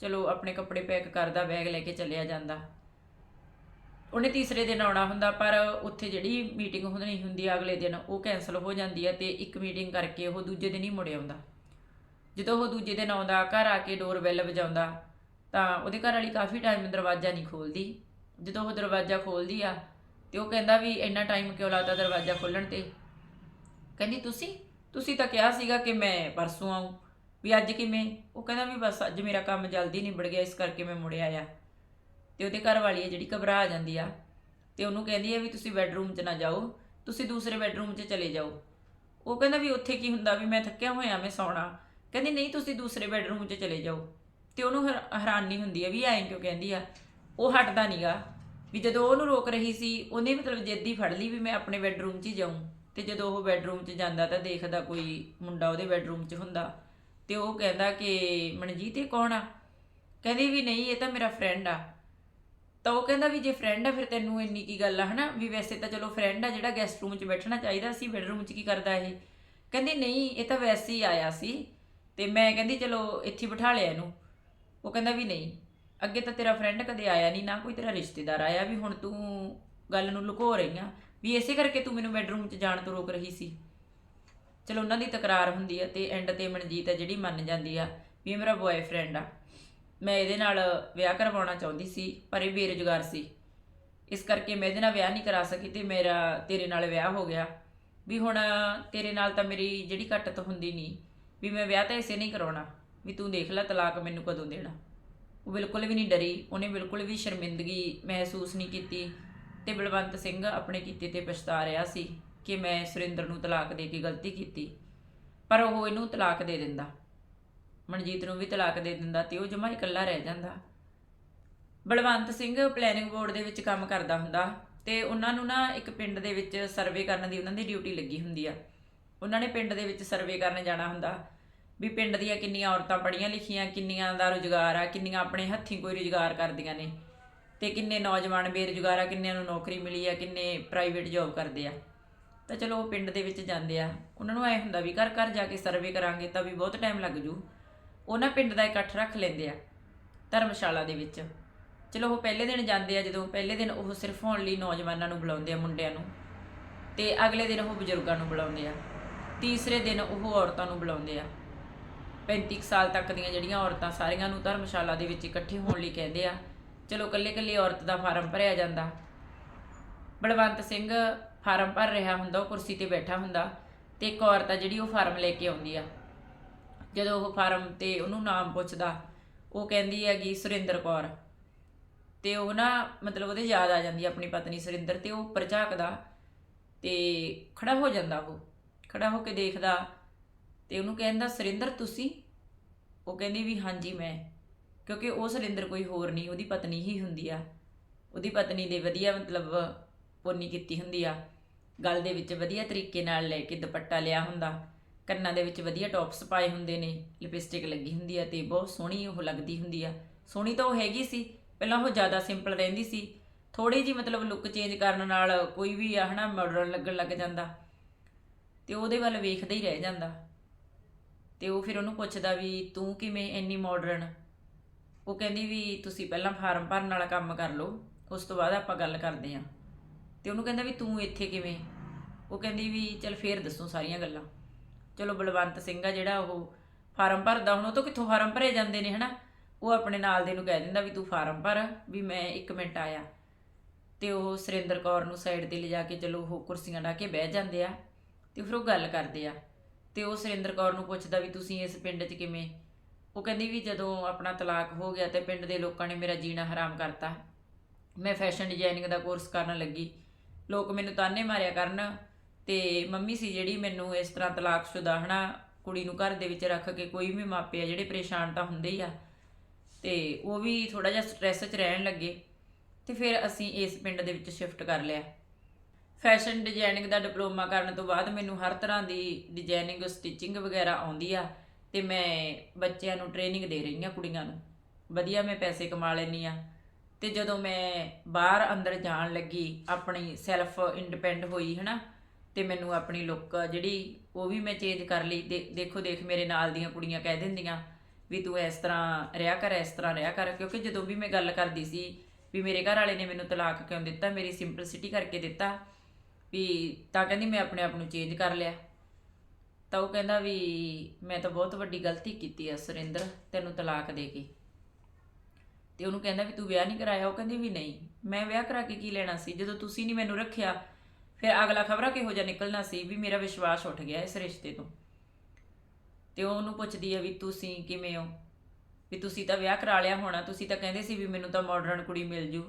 ਚਲੋ ਆਪਣੇ ਕੱਪੜੇ ਪੈਕ ਕਰਦਾ ਬੈਗ ਲੈ ਕੇ ਚੱਲਿਆ ਜਾਂਦਾ। ਉਹਨੇ ਤੀਸਰੇ ਦਿਨ ਆਉਣਾ ਹੁੰਦਾ, ਪਰ ਉੱਥੇ ਜਿਹੜੀ ਮੀਟਿੰਗ ਹੋਣੀ ਹੁੰਦੀ, ਅਗਲੇ ਦਿਨ ਉਹ ਕੈਨਸਲ ਹੋ ਜਾਂਦੀ ਹੈ ਤੇ ਇੱਕ ਮੀਟਿੰਗ ਕਰਕੇ ਉਹ ਦੂਜੇ ਦਿਨ ਹੀ ਮੁੜ ਆਉਂਦਾ। ਜਦੋਂ ਉਹ ਦੂਜੇ ਦਿਨ ਆਉਂਦਾ, ਘਰ ਆ ਕੇ ਡੋਰ ਬੈਲ ਵਜਾਉਂਦਾ, ਤਾਂ ਉਹਦੇ ਘਰ ਵਾਲੀ ਕਾਫੀ ਟਾਈਮ ਦਰਵਾਜ਼ਾ ਨਹੀਂ ਖੋਲਦੀ। ਜਦੋਂ ਉਹ ਦਰਵਾਜ਼ਾ ਖੋਲਦੀ ਆ, ਤੇ ਉਹ ਕਹਿੰਦਾ ਵੀ ਇੰਨਾ ਟਾਈਮ ਕਿਉਂ ਲਾਤਾ ਦਰਵਾਜ਼ਾ ਖੋਲਣ ਤੇ? ਕਹਿੰਦੀ, ਤੁਸੀਂ ਤੁਸੀਂ ਤਾਂ ਕਿਹਾ ਸੀਗਾ ਕਿ ਮੈਂ ਪਰਸੋਂ ਆਉਂ ਵੀ ਅੱਜ ਕਿਵੇਂ? ਉਹ ਕਹਿੰਦਾ ਵੀ ਬਸ ਅੱਜ ਮੇਰਾ ਕੰਮ ਜਲਦੀ ਨਿਬੜ ਗਿਆ, ਇਸ ਕਰਕੇ ਮੈਂ ਮੁੜਿਆ ਆਇਆ ਤੇ ਉਹਦੇ ਘਰ ਵਾਲੀ ਹੈ ਜਿਹੜੀ ਘਬਰਾ ਜਾਂਦੀ ਆ। ਤੇ ਉਹਨੂੰ ਕਹਿੰਦੀ ਆ ਵੀ ਤੁਸੀਂ ਬੈੱਡਰੂਮ 'ਚ ਨਾ ਜਾਓ, ਤੁਸੀਂ ਦੂਸਰੇ ਬੈੱਡਰੂਮ 'ਚ ਚਲੇ ਜਾਓ। ਉਹ ਕਹਿੰਦਾ ਵੀ ਉੱਥੇ ਕੀ ਹੁੰਦਾ ਵੀ ਮੈਂ ਥੱਕਿਆ ਹੋਇਆ, ਮੈਂ ਸੌਣਾ। ਕਹਿੰਦੀ, ਨਹੀਂ, ਤੁਸੀਂ ਦੂਸਰੇ ਬੈੱਡਰੂਮ 'ਚ ਚਲੇ ਜਾਓ। ਤੇ ਉਹਨੂੰ ਹੈਰਾਨੀ ਹੁੰਦੀ ਹੈ ਵੀ ਐਂ ਕਿਉਂ ਕਹਿੰਦੀ ਆ? ਉਹ ਹਟਦਾ ਨਹੀਂਗਾ ਵੀ ਜਦੋਂ ਉਹਨੂੰ ਰੋਕ ਰਹੀ ਸੀ, ਉਹਨੇ ਮਤਲਬ ਜਿੱਦੀ ਫੜ ਲਈ ਵੀ ਮੈਂ ਆਪਣੇ ਬੈੱਡਰੂਮ 'ਚ ਹੀ ਜਾਊਂ। ਤੇ ਜਦੋਂ ਉਹ ਬੈੱਡਰੂਮ 'ਚ ਜਾਂਦਾ ਤਾਂ ਦੇਖਦਾ ਕੋਈ ਮੁੰਡਾ ਉਹਦੇ ਬੈੱਡਰੂਮ 'ਚ ਹੁੰਦਾ। ਤੇ ਉਹ ਕਹਿੰਦਾ ਕਿ ਮਨਜੀਤ, ਇਹ ਕੌਣ ਆ? ਕਹਿੰਦੀ ਵੀ ਨਹੀਂ, ਇਹ ਤਾਂ ਮੇਰਾ ਫਰੈਂਡ ਆ। ਤਾਂ ਉਹ ਕਹਿੰਦਾ ਵੀ ਜੇ ਫਰੈਂਡ ਆ ਫਿਰ ਤੈਨੂੰ ਇੰਨੀ ਕੀ ਗੱਲ ਆ, ਹਨਾ? ਵੀ ਵੈਸੇ ਤਾਂ ਚਲੋ ਫਰੈਂਡ ਆ ਜਿਹੜਾ ਗੈਸਟ ਰੂਮ 'ਚ ਬੈਠਣਾ ਚਾਹੀਦਾ ਸੀ ਬੈਡਰੂਮ 'ਚ ਕੀ ਕਰਦਾ ਇਹ? ਕਹਿੰਦੀ ਨਹੀਂ, ਇਹ ਤਾਂ ਵੈਸੇ ਹੀ ਆਇਆ ਸੀ। ਤੇ ਮੈਂ ਕਹਿੰਦੀ ਚਲੋ ਇੱਥੇ ਬਿਠਾ ਲਿਆ ਇਹਨੂੰ। ਉਹ ਕਹਿੰਦਾ ਵੀ ਨਹੀਂ, ਅੱਗੇ ਤਾਂ ਤੇਰਾ ਫਰੈਂਡ ਕਦੇ ਆਇਆ ਨਹੀਂ, ਨਾ ਕੋਈ ਤੇਰਾ ਰਿਸ਼ਤੇਦਾਰ ਆਇਆ ਵੀ ਹੁਣ ਤੂੰ ਗੱਲ ਨੂੰ ਲੁਕੋ ਰਹੀ ਆ। ਵੀ ਇਸੇ ਕਰਕੇ ਤੂੰ ਮੈਨੂੰ ਬੈੱਡਰੂਮ 'ਚ ਜਾਣ ਤੋਂ ਰੋਕ ਰਹੀ ਸੀ। ਚਲੋ ਉਹਨਾਂ ਦੀ ਤਕਰਾਰ ਹੁੰਦੀ ਆ ਤੇ ਐਂਡ ਤੇ ਮਨਜੀਤ ਆ ਜਿਹੜੀ ਮੰਨ ਜਾਂਦੀ ਆ ਵੀ ਇਹ ਮੇਰਾ ਬॉयਫ੍ਰੈਂਡ ਆ। ਮੈਂ ਇਹਦੇ ਨਾਲ ਵਿਆਹ ਕਰਵਾਉਣਾ ਚਾਹੁੰਦੀ ਸੀ, ਪਰ ਇਹ ਬੇਰੁਜ਼ਗਾਰ ਸੀ। ਇਸ ਕਰਕੇ ਮੈਂ ਇਹਦੇ ਨਾਲ ਵਿਆਹ ਨਹੀਂ ਕਰਾ ਸਕੀ ਤੇ ਮੇਰਾ ਤੇਰੇ ਨਾਲ ਵਿਆਹ ਹੋ ਗਿਆ। ਵੀ ਹੁਣ ਤੇਰੇ ਨਾਲ ਤਾਂ ਮੇਰੀ ਜਿਹੜੀ ਕੱਟਤ ਹੁੰਦੀ ਨਹੀਂ, ਵੀ ਮੈਂ ਵਿਆਹ ਤਾਂ ਇਸੇ ਨਹੀਂ ਕਰਾਉਣਾ। ਵੀ ਤੂੰ ਦੇਖ ਲੈ ਤਲਾਕ ਮੈਨੂੰ ਕਦੋਂ ਦੇਣਾ। ਉਹ ਬਿਲਕੁਲ ਵੀ ਨਹੀਂ ਡਰੀ, ਉਹਨੇ ਬਿਲਕੁਲ ਵੀ ਸ਼ਰਮਿੰਦਗੀ ਮਹਿਸੂਸ ਨਹੀਂ ਕੀਤੀ। ਤੇ ਬਲਵੰਤ ਸਿੰਘ ਆਪਣੇ ਕੀਤੇ ਤੇ ਪਛਤਾ ਰਿਹਾ ਸੀ ਕਿ ਮੈਂ ਸੁਰਿੰਦਰ ਨੂੰ ਤਲਾਕ ਦੇ ਕੇ ਗਲਤੀ ਕੀਤੀ, ਪਰ ਉਹ ਇਹਨੂੰ ਤਲਾਕ ਦੇ ਦਿੰਦਾ। ਮਨਜੀਤ ਨੂੰ ਵੀ ਤਲਾਕ ਦੇ ਦਿੰਦਾ ਤੇ ਉਹ ਜਮਾ ਇਕੱਲਾ ਰਹਿ ਜਾਂਦਾ। ਬਲਵੰਤ ਸਿੰਘ ਪਲੈਨਿੰਗ ਬੋਰਡ ਦੇ ਵਿੱਚ ਕੰਮ ਕਰਦਾ ਹੁੰਦਾ ਤੇ ਉਹਨਾਂ ਨੂੰ ਨਾ ਇੱਕ ਪਿੰਡ ਦੇ ਵਿੱਚ ਸਰਵੇ ਕਰਨ ਦੀ ਉਹਨਾਂ ਦੀ ਡਿਊਟੀ ਲੱਗੀ ਹੁੰਦੀ ਆ। ਉਹਨਾਂ ਨੇ ਪਿੰਡ ਦੇ ਵਿੱਚ ਸਰਵੇ ਕਰਨ ਜਾਣਾ ਹੁੰਦਾ ਵੀ ਪਿੰਡ ਦੀਆਂ ਕਿੰਨੀਆਂ ਔਰਤਾਂ ਪੜ੍ਹੀਆਂ ਲਿਖੀਆਂ, ਕਿੰਨੀਆਂ ਦਾ ਰੁਜ਼ਗਾਰ ਆ, ਕਿੰਨੀਆਂ ਆਪਣੇ ਹੱਥੀਂ ਕੋਈ ਰੁਜ਼ਗਾਰ ਕਰਦੀਆਂ ਨੇ। ਤੇ ਕਿੰਨੇ ਨੌਜਵਾਨ ਬੇਰੁਜ਼ਗਾਰ ਆ, ਕਿੰਨਿਆਂ ਨੂੰ ਨੌਕਰੀ ਮਿਲੀ ਆ, ਕਿੰਨੇ ਪ੍ਰਾਈਵੇਟ ਜੌਬ ਕਰਦੇ ਆ। ਤਾਂ ਚਲੋ ਉਹ ਪਿੰਡ ਦੇ ਵਿੱਚ ਜਾਂਦੇ ਆ। ਉਹਨਾਂ ਨੂੰ ਐ ਹੁੰਦਾ ਵੀ ਘਰ ਘਰ ਜਾ ਕੇ ਸਰਵੇ ਕਰਾਂਗੇ ਤਾਂ ਵੀ ਬਹੁਤ ਟਾਈਮ ਲੱਗ ਜੂ। ਉਹਨਾਂ ਪਿੰਡ ਦਾ ਇਕੱਠ ਰੱਖ ਲੈਂਦੇ ਆ, ਧਰਮਸ਼ਾਲਾ ਦੇ ਵਿੱਚ। ਚਲੋ ਉਹ ਪਹਿਲੇ ਦਿਨ ਜਾਂਦੇ ਆ, ਜਦੋਂ ਪਹਿਲੇ ਦਿਨ ਉਹ ਸਿਰਫ ਹੋਣ ਲਈ ਨੌਜਵਾਨਾਂ ਨੂੰ ਬੁਲਾਉਂਦੇ ਆ, ਮੁੰਡਿਆਂ ਨੂੰ। ਤੇ ਅਗਲੇ ਦਿਨ ਉਹ ਬਜ਼ੁਰਗਾਂ ਨੂੰ ਬੁਲਾਉਂਦੇ ਆ। ਤੀਸਰੇ ਦਿਨ ਉਹ ਔਰਤਾਂ ਨੂੰ ਬੁਲਾਉਂਦੇ ਆ। 35 ਕੁ ਸਾਲ ਤੱਕ ਦੀਆਂ ਜਿਹੜੀਆਂ ਔਰਤਾਂ ਸਾਰੀਆਂ ਨੂੰ ਧਰਮਸ਼ਾਲਾ ਦੇ ਵਿੱਚ ਇਕੱਠੇ ਹੋਣ ਲਈ ਕਹਿੰਦੇ ਆ। ਚਲੋ ਕੱਲੇ ਕੱਲੇ ਔਰਤ ਦਾ ਫਾਰਮ ਭਰਿਆ ਜਾਂਦਾ। ਬਲਵੰਤ ਸਿੰਘ ਫਾਰਮ ਭਰ ਰਿਹਾ ਹੁੰਦਾ, ਉਹ ਕੁਰਸੀ ਤੇ ਬੈਠਾ ਹੁੰਦਾ ਤੇ ਇੱਕ ਔਰਤ ਆ ਜਿਹੜੀ ਉਹ ਫਾਰਮ ਲੈ ਕੇ ਆਉਂਦੀ ਆ। ਜਦੋਂ ਉਹ ਫਾਰਮ ਤੇ ਉਹਨੂੰ ਨਾਮ ਪੁੱਛਦਾ, ਉਹ ਕਹਿੰਦੀ ਹੈਗੀ ਸੁਰਿੰਦਰ ਕੌਰ। ਤੇ ਉਹ ਨਾ, ਮਤਲਬ ਉਹਦੇ ਯਾਦ ਆ ਜਾਂਦੀ ਆਪਣੀ ਪਤਨੀ ਸੁਰਿੰਦਰ ਤੇ ਉਹ ਉੱਪਰ ਝਾਕਦਾ ਤੇ ਖੜਾ ਹੋ ਜਾਂਦਾ ਉਹ। ਖੜਾ ਹੋ ਕੇ ਦੇਖਦਾ ਤੇ ਉਹਨੂੰ ਕਹਿੰਦਾ, ਸੁਰਿੰਦਰ, ਤੁਸੀਂ? ਉਹ ਕਹਿੰਦੀ ਵੀ, ਹਾਂਜੀ, ਮੈਂ। ਕਿਉਂਕਿ ਉਹ ਸੁਰਿੰਦਰ ਕੋਈ ਹੋਰ ਨਹੀਂ, ਉਹਦੀ ਪਤਨੀ ਹੀ ਹੁੰਦੀ ਆ। ਉਹਦੀ ਪਤਨੀ ਦੇ ਵਧੀਆ ਮਤਲਬ ਪੋਨੀ ਕੀਤੀ ਹੁੰਦੀ ਆ। ਗਲ ਦੇ ਵਿੱਚ ਵਧੀਆ ਤਰੀਕੇ ਨਾਲ ਲੈ ਕੇ ਦੁਪੱਟਾ ਲਿਆ ਹੁੰਦਾ। ਕੰਨਾਂ ਦੇ ਵਿੱਚ ਵਧੀਆ ਟੌਪਸ ਪਾਏ ਹੁੰਦੇ ਨੇ ਲਿਪਸਟਿਕ ਲੱਗੀ ਹੁੰਦੀ ਆ ਤੇ ਬਹੁਤ ਸੋਹਣੀ ਉਹ ਲੱਗਦੀ ਹੁੰਦੀ ਆ। ਸੋਹਣੀ ਤਾਂ ਉਹ ਹੈਗੀ ਸੀ, ਪਹਿਲਾਂ ਉਹ ਜ਼ਿਆਦਾ ਸਿੰਪਲ ਰਹਿੰਦੀ ਸੀ। ਥੋੜੀ ਜੀ ਮਤਲਬ ਲੁੱਕ ਚੇਂਜ ਕਰਨ ਨਾਲ ਕੋਈ ਵੀ ਆ ਹਨਾ ਮਾਡਰਨ ਲੱਗਣ ਲੱਗ ਜਾਂਦਾ। ਤੇ ਉਹਦੇ ਵੱਲ ਵੇਖਦਾ ਹੀ ਰਹਿ ਜਾਂਦਾ। ਤੇ ਉਹ ਫਿਰ ਉਹਨੂੰ ਪੁੱਛਦਾ ਵੀ ਤੂੰ ਕਿਵੇਂ ਇੰਨੀ ਮਾਡਰਨ ਉਹ ਕਹਿੰਦੀ ਵੀ ਤੁਸੀਂ ਪਹਿਲਾਂ ਫਾਰਮ ਭਰਨ ਵਾਲਾ ਕੰਮ ਕਰ ਲਓ, ਉਸ ਤੋਂ ਬਾਅਦ ਆਪਾਂ ਗੱਲ ਕਰਦੇ ਆਂ ਤੇ ਉਹਨੂੰ ਕਹਿੰਦਾ ਵੀ ਤੂੰ ਇੱਥੇ ਕਿਵੇਂ? ਉਹ ਕਹਿੰਦੀ ਵੀ ਚਲ ਫੇਰ ਦੱਸੋ ਸਾਰੀਆਂ ਗੱਲਾਂ। ਚਲੋ ਬਲਵੰਤ ਸਿੰਘ ਆ ਜਿਹੜਾ ਉਹ ਫਾਰਮ ਭਰਦਾ ਹੁਣ, ਉਹ ਤੋਂ ਕਿੱਥੋਂ ਫਾਰਮ ਭਰੇ ਜਾਂਦੇ ਨੇ, ਹਨਾ? ਉਹ ਆਪਣੇ ਨਾਲ ਦੇ ਨੂੰ ਕਹਿ ਦਿੰਦਾ ਵੀ ਤੂੰ ਫਾਰਮ ਭਰ, ਵੀ ਮੈਂ 1 ਮਿੰਟ ਆਇਆ। ਤੇ ਉਹ ਸੁਰਿੰਦਰ ਕੌਰ ਨੂੰ ਸਾਈਡ ਤੇ ਲਿਜਾ ਕੇ ਚਲੋ ਉਹ ਕੁਰਸੀਆਂ ਢਾ ਕੇ ਬਹਿ ਜਾਂਦੇ ਆ, ਤੇ ਫਿਰ ਉਹ ਗੱਲ ਕਰਦੇ ਆ। ਤੇ ਉਹ ਸੁਰਿੰਦਰ ਕੌਰ ਨੂੰ ਪੁੱਛਦਾ ਵੀ ਤੁਸੀਂ ਇਸ ਪਿੰਡ 'ਚ ਕਿਵੇਂ? ਉਹ ਕਹਿੰਦੀ ਵੀ ਜਦੋਂ ਆਪਣਾ ਤਲਾਕ ਹੋ ਗਿਆ ਤੇ ਪਿੰਡ ਦੇ ਲੋਕਾਂ ਨੇ ਮੇਰਾ ਜੀਣਾ ਹਰਾਮ ਕਰਤਾ। ਮੈਂ ਫੈਸ਼ਨ ਡਿਜ਼ਾਈਨਿੰਗ ਦਾ ਕੋਰਸ ਕਰਨ ਲੱਗੀ। ਲੋਕ ਮੈਨੂੰ ਤਾਨੇ ਮਾਰਿਆ ਕਰਨ ਤੇ ਮੰਮੀ ਸੀ ਜਿਹੜੀ ਮੈਨੂੰ ਇਸ ਤਰ੍ਹਾਂ ਤਲਾਕਸ਼ੁਦਾ ਹਨਾ, ਕੁੜੀ ਨੂੰ ਘਰ ਦੇ ਵਿੱਚ ਰੱਖ ਕੇ ਕੋਈ ਵੀ ਮਾਪੇ ਆ ਜਿਹੜੇ ਪਰੇਸ਼ਾਨ ਤਾਂ ਹੁੰਦੇ ਹੀ ਆ। ਤੇ ਉਹ ਵੀ ਥੋੜਾ ਜਿਹਾ ਸਟ੍ਰੈਸ 'ਚ ਰਹਿਣ ਲੱਗੇ ਤੇ ਫਿਰ ਅਸੀਂ ਇਸ ਪਿੰਡ ਦੇ ਵਿੱਚ ਸ਼ਿਫਟ ਕਰ ਲਿਆ। ਫੈਸ਼ਨ ਡਿਜ਼ਾਈਨਿੰਗ ਦਾ ਡਿਪਲੋਮਾ ਕਰਨ ਤੋਂ ਬਾਅਦ ਮੈਨੂੰ ਹਰ ਤਰ੍ਹਾਂ ਦੀ ਡਿਜ਼ਾਈਨਿੰਗ ਸਟਿਚਿੰਗ ਵਗੈਰਾ ਆਉਂਦੀ ਆ। ਤੇ ਮੈਂ ਬੱਚਿਆਂ ਨੂੰ ਟ੍ਰੇਨਿੰਗ ਦੇ ਰਹੀ ਹਾਂ ਕੁੜੀਆਂ ਨੂੰ। ਵਧੀਆ ਮੈਂ ਪੈਸੇ ਕਮਾ ਲੈਂਦੀ ਆ ਤੇ ਜਦੋਂ ਮੈਂ ਬਾਹਰ ਅੰਦਰ ਜਾਣ ਲੱਗੀ, ਆਪਣੀ ਸੈਲਫ ਇੰਡੀਪੈਂਡ ਹੋਈ, ਹਨਾ, ਤੇ ਮੈਨੂੰ ਆਪਣੀ ਲੁੱਕ ਜਿਹੜੀ, ਉਹ ਵੀ ਮੈਂ ਚੇਂਜ ਕਰ ਲਈ। ਦੇ- ਦੇਖੋ, ਦੇਖ, ਮੇਰੇ ਨਾਲ ਦੀਆਂ ਕੁੜੀਆਂ ਕਹਿ ਦਿੰਦੀਆਂ ਵੀ ਤੂੰ ਇਸ ਤਰ੍ਹਾਂ ਰਿਹਾ ਕਰ, ਇਸ ਤਰ੍ਹਾਂ ਰਿਹਾ ਕਰ। ਕਿਉਂਕਿ ਜਦੋਂ ਵੀ ਮੈਂ ਗੱਲ ਕਰਦੀ ਸੀ ਵੀ ਮੇਰੇ ਘਰ ਵਾਲੇ ਨੇ ਮੈਨੂੰ ਤਲਾਕ ਕਿਉਂ ਦਿੱਤਾ, ਮੇਰੀ ਸਿੰਪਲਸਿਟੀ ਕਰਕੇ ਦਿੱਤਾ, ਵੀ ਤਾਂ ਕਹਿੰਦੀ ਮੈਂ ਆਪਣੇ ਆਪ ਨੂੰ ਚੇਂਜ ਕਰ ਲਿਆ। ਤਾਂ ਉਹ ਕਹਿੰਦਾ ਵੀ ਮੈਂ ਤਾਂ ਬਹੁਤ ਵੱਡੀ ਗਲਤੀ ਕੀਤੀ ਆ, ਸੁਰਿੰਦਰ, ਤੈਨੂੰ ਤਲਾਕ ਦੇ ਕੇ। ਤੇ ਉਹਨੂੰ ਕਹਿੰਦਾ ਵੀ ਤੂੰ ਵਿਆਹ ਨਹੀਂ ਕਰਾਇਆ, ਉਹ ਕਹਿੰਦੀ ਵੀ ਨਹੀਂ। ਮੈਂ ਵਿਆਹ ਕਰਾ ਕੇ ਕੀ ਲੈਣਾ ਸੀ? ਜਦੋਂ ਤੁਸੀਂ ਨਹੀਂ ਮੈਨੂੰ ਰੱਖਿਆ, ਫਿਰ ਅਗਲਾ ਖਬਰਾਂ ਕਿਹੋ ਜਿਹਾ ਨਿਕਲਣਾ ਸੀ ਵੀ ਮੇਰਾ ਵਿਸ਼ਵਾਸ ਉੱਠ ਗਿਆ ਇਸ ਰਿਸ਼ਤੇ ਤੋਂ? ਤੇ ਉਹ ਉਹਨੂੰ ਪੁੱਛਦੀ ਆ ਵੀ ਤੁਸੀਂ ਕਿਵੇਂ ਹੋ? ਵੀ ਤੁਸੀਂ ਤਾਂ ਵਿਆਹ ਕਰਾ ਲਿਆ ਹੋਣਾ, ਤੁਸੀਂ ਤਾਂ ਕਹਿੰਦੇ ਸੀ ਵੀ ਮੈਨੂੰ ਤਾਂ ਮਾਡਰਨ ਕੁੜੀ ਮਿਲ ਜੂ।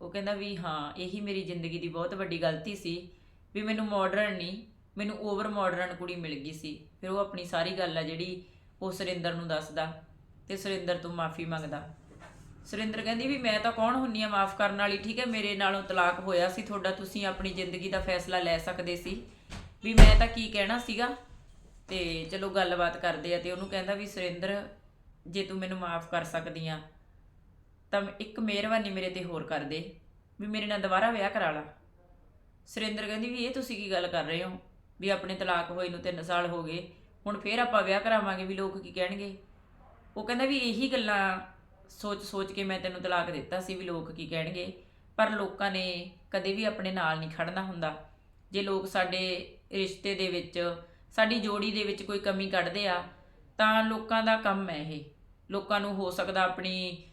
ਉਹ ਕਹਿੰਦਾ ਵੀ ਹਾਂ, ਇਹੀ ਮੇਰੀ ਜ਼ਿੰਦਗੀ ਦੀ ਬਹੁਤ ਵੱਡੀ ਗਲਤੀ ਸੀ ਵੀ ਮੈਨੂੰ ਮਾਡਰਨ ਨਹੀਂ ਮੈਨੂੰ ਓਵਰ ਮਾਡਰਨ ਕੁੜੀ ਮਿਲ ਗਈ ਸੀ। ਫਿਰ ਉਹ ਆਪਣੀ ਸਾਰੀ ਗੱਲ ਆ ਜਿਹੜੀ ਉਹ ਸੁਰਿੰਦਰ ਨੂੰ ਦੱਸਦਾ ਤੇ ਸੁਰਿੰਦਰ ਤੋਂ ਮਾਫੀ ਮੰਗਦਾ। ਸੁਰਿੰਦਰ ਕਹਿੰਦੀ ਵੀ ਮੈਂ ਤਾਂ ਕੌਣ ਹੁੰਨੀ ਆ ਮਾਫ ਕਰਨ ਵਾਲੀ? ਠੀਕ ਹੈ, ਮੇਰੇ ਨਾਲੋਂ ਤਲਾਕ ਹੋਇਆ ਸੀ, ਤੁਹਾਡਾ ਤੁਸੀਂ ਆਪਣੀ ਜ਼ਿੰਦਗੀ ਦਾ ਫੈਸਲਾ ਲੈ ਸਕਦੇ ਸੀ। ਵੀ ਮੈਂ ਤਾਂ ਕੀ ਕਹਿਣਾ ਸੀਗਾ? ਤੇ ਚਲੋ ਗੱਲਬਾਤ ਕਰਦੇ ਆ ਤੇ ਉਹਨੂੰ ਕਹਿੰਦਾ ਵੀ ਸੁਰਿੰਦਰ, ਜੇ ਤੂੰ ਮੈਨੂੰ ਮਾਫ ਕਰ ਸਕਦੀ ਆ, ਤਾਂ ਇੱਕ ਮਿਹਰਬਾਨੀ ਮੇਰੇ ਤੇ ਹੋਰ ਕਰ ਦੇ, ਵੀ ਮੇਰੇ ਨਾਲ ਦੁਬਾਰਾ ਵਿਆਹ ਕਰਾ ਲਾ। ਸੁਰਿੰਦਰ ਕਹਿੰਦੀ ਵੀ ਇਹ ਤੁਸੀਂ ਕੀ ਗੱਲ ਕਰ ਰਹੇ ਹੋ? ਵੀ ਆਪਣੇ ਤਲਾਕ ਹੋਏ ਨੂੰ 3 ਸਾਲ ਹੋ ਗਏ, ਹੁਣ ਫੇਰ ਆਪਾਂ ਵਿਆਹ ਕਰਾਵਾਂਗੇ ਵੀ ਲੋਕ ਕੀ ਕਹਿਣਗੇ? ਉਹ ਕਹਿੰਦਾ ਵੀ ਇਹੀ ਗੱਲਾਂ ਸੋਚ ਸੋਚ ਕੇ ਮੈਂ ਤੈਨੂੰ ਤਲਾਕ ਦਿੱਤਾ ਸੀ ਵੀ ਲੋਕ ਕੀ ਕਹਿਣਗੇ, ਪਰ ਲੋਕਾਂ ਨੇ ਕਦੇ ਵੀ ਆਪਣੇ ਨਾਲ ਨਹੀਂ ਖੜਨਾ ਹੁੰਦਾ। ਜੇ ਲੋਕ ਸਾਡੇ ਰਿਸ਼ਤੇ ਦੇ ਵਿੱਚ, ਸਾਡੀ ਜੋੜੀ ਦੇ ਵਿੱਚ ਕੋਈ ਕਮੀ ਕੱਢਦੇ ਆ, ਤਾਂ ਲੋਕਾਂ ਦਾ ਕੰਮ ਹੈ ਇਹ। ਲੋਕਾਂ ਨੂੰ ਹੋ ਸਕਦਾ ਆਪਣੀ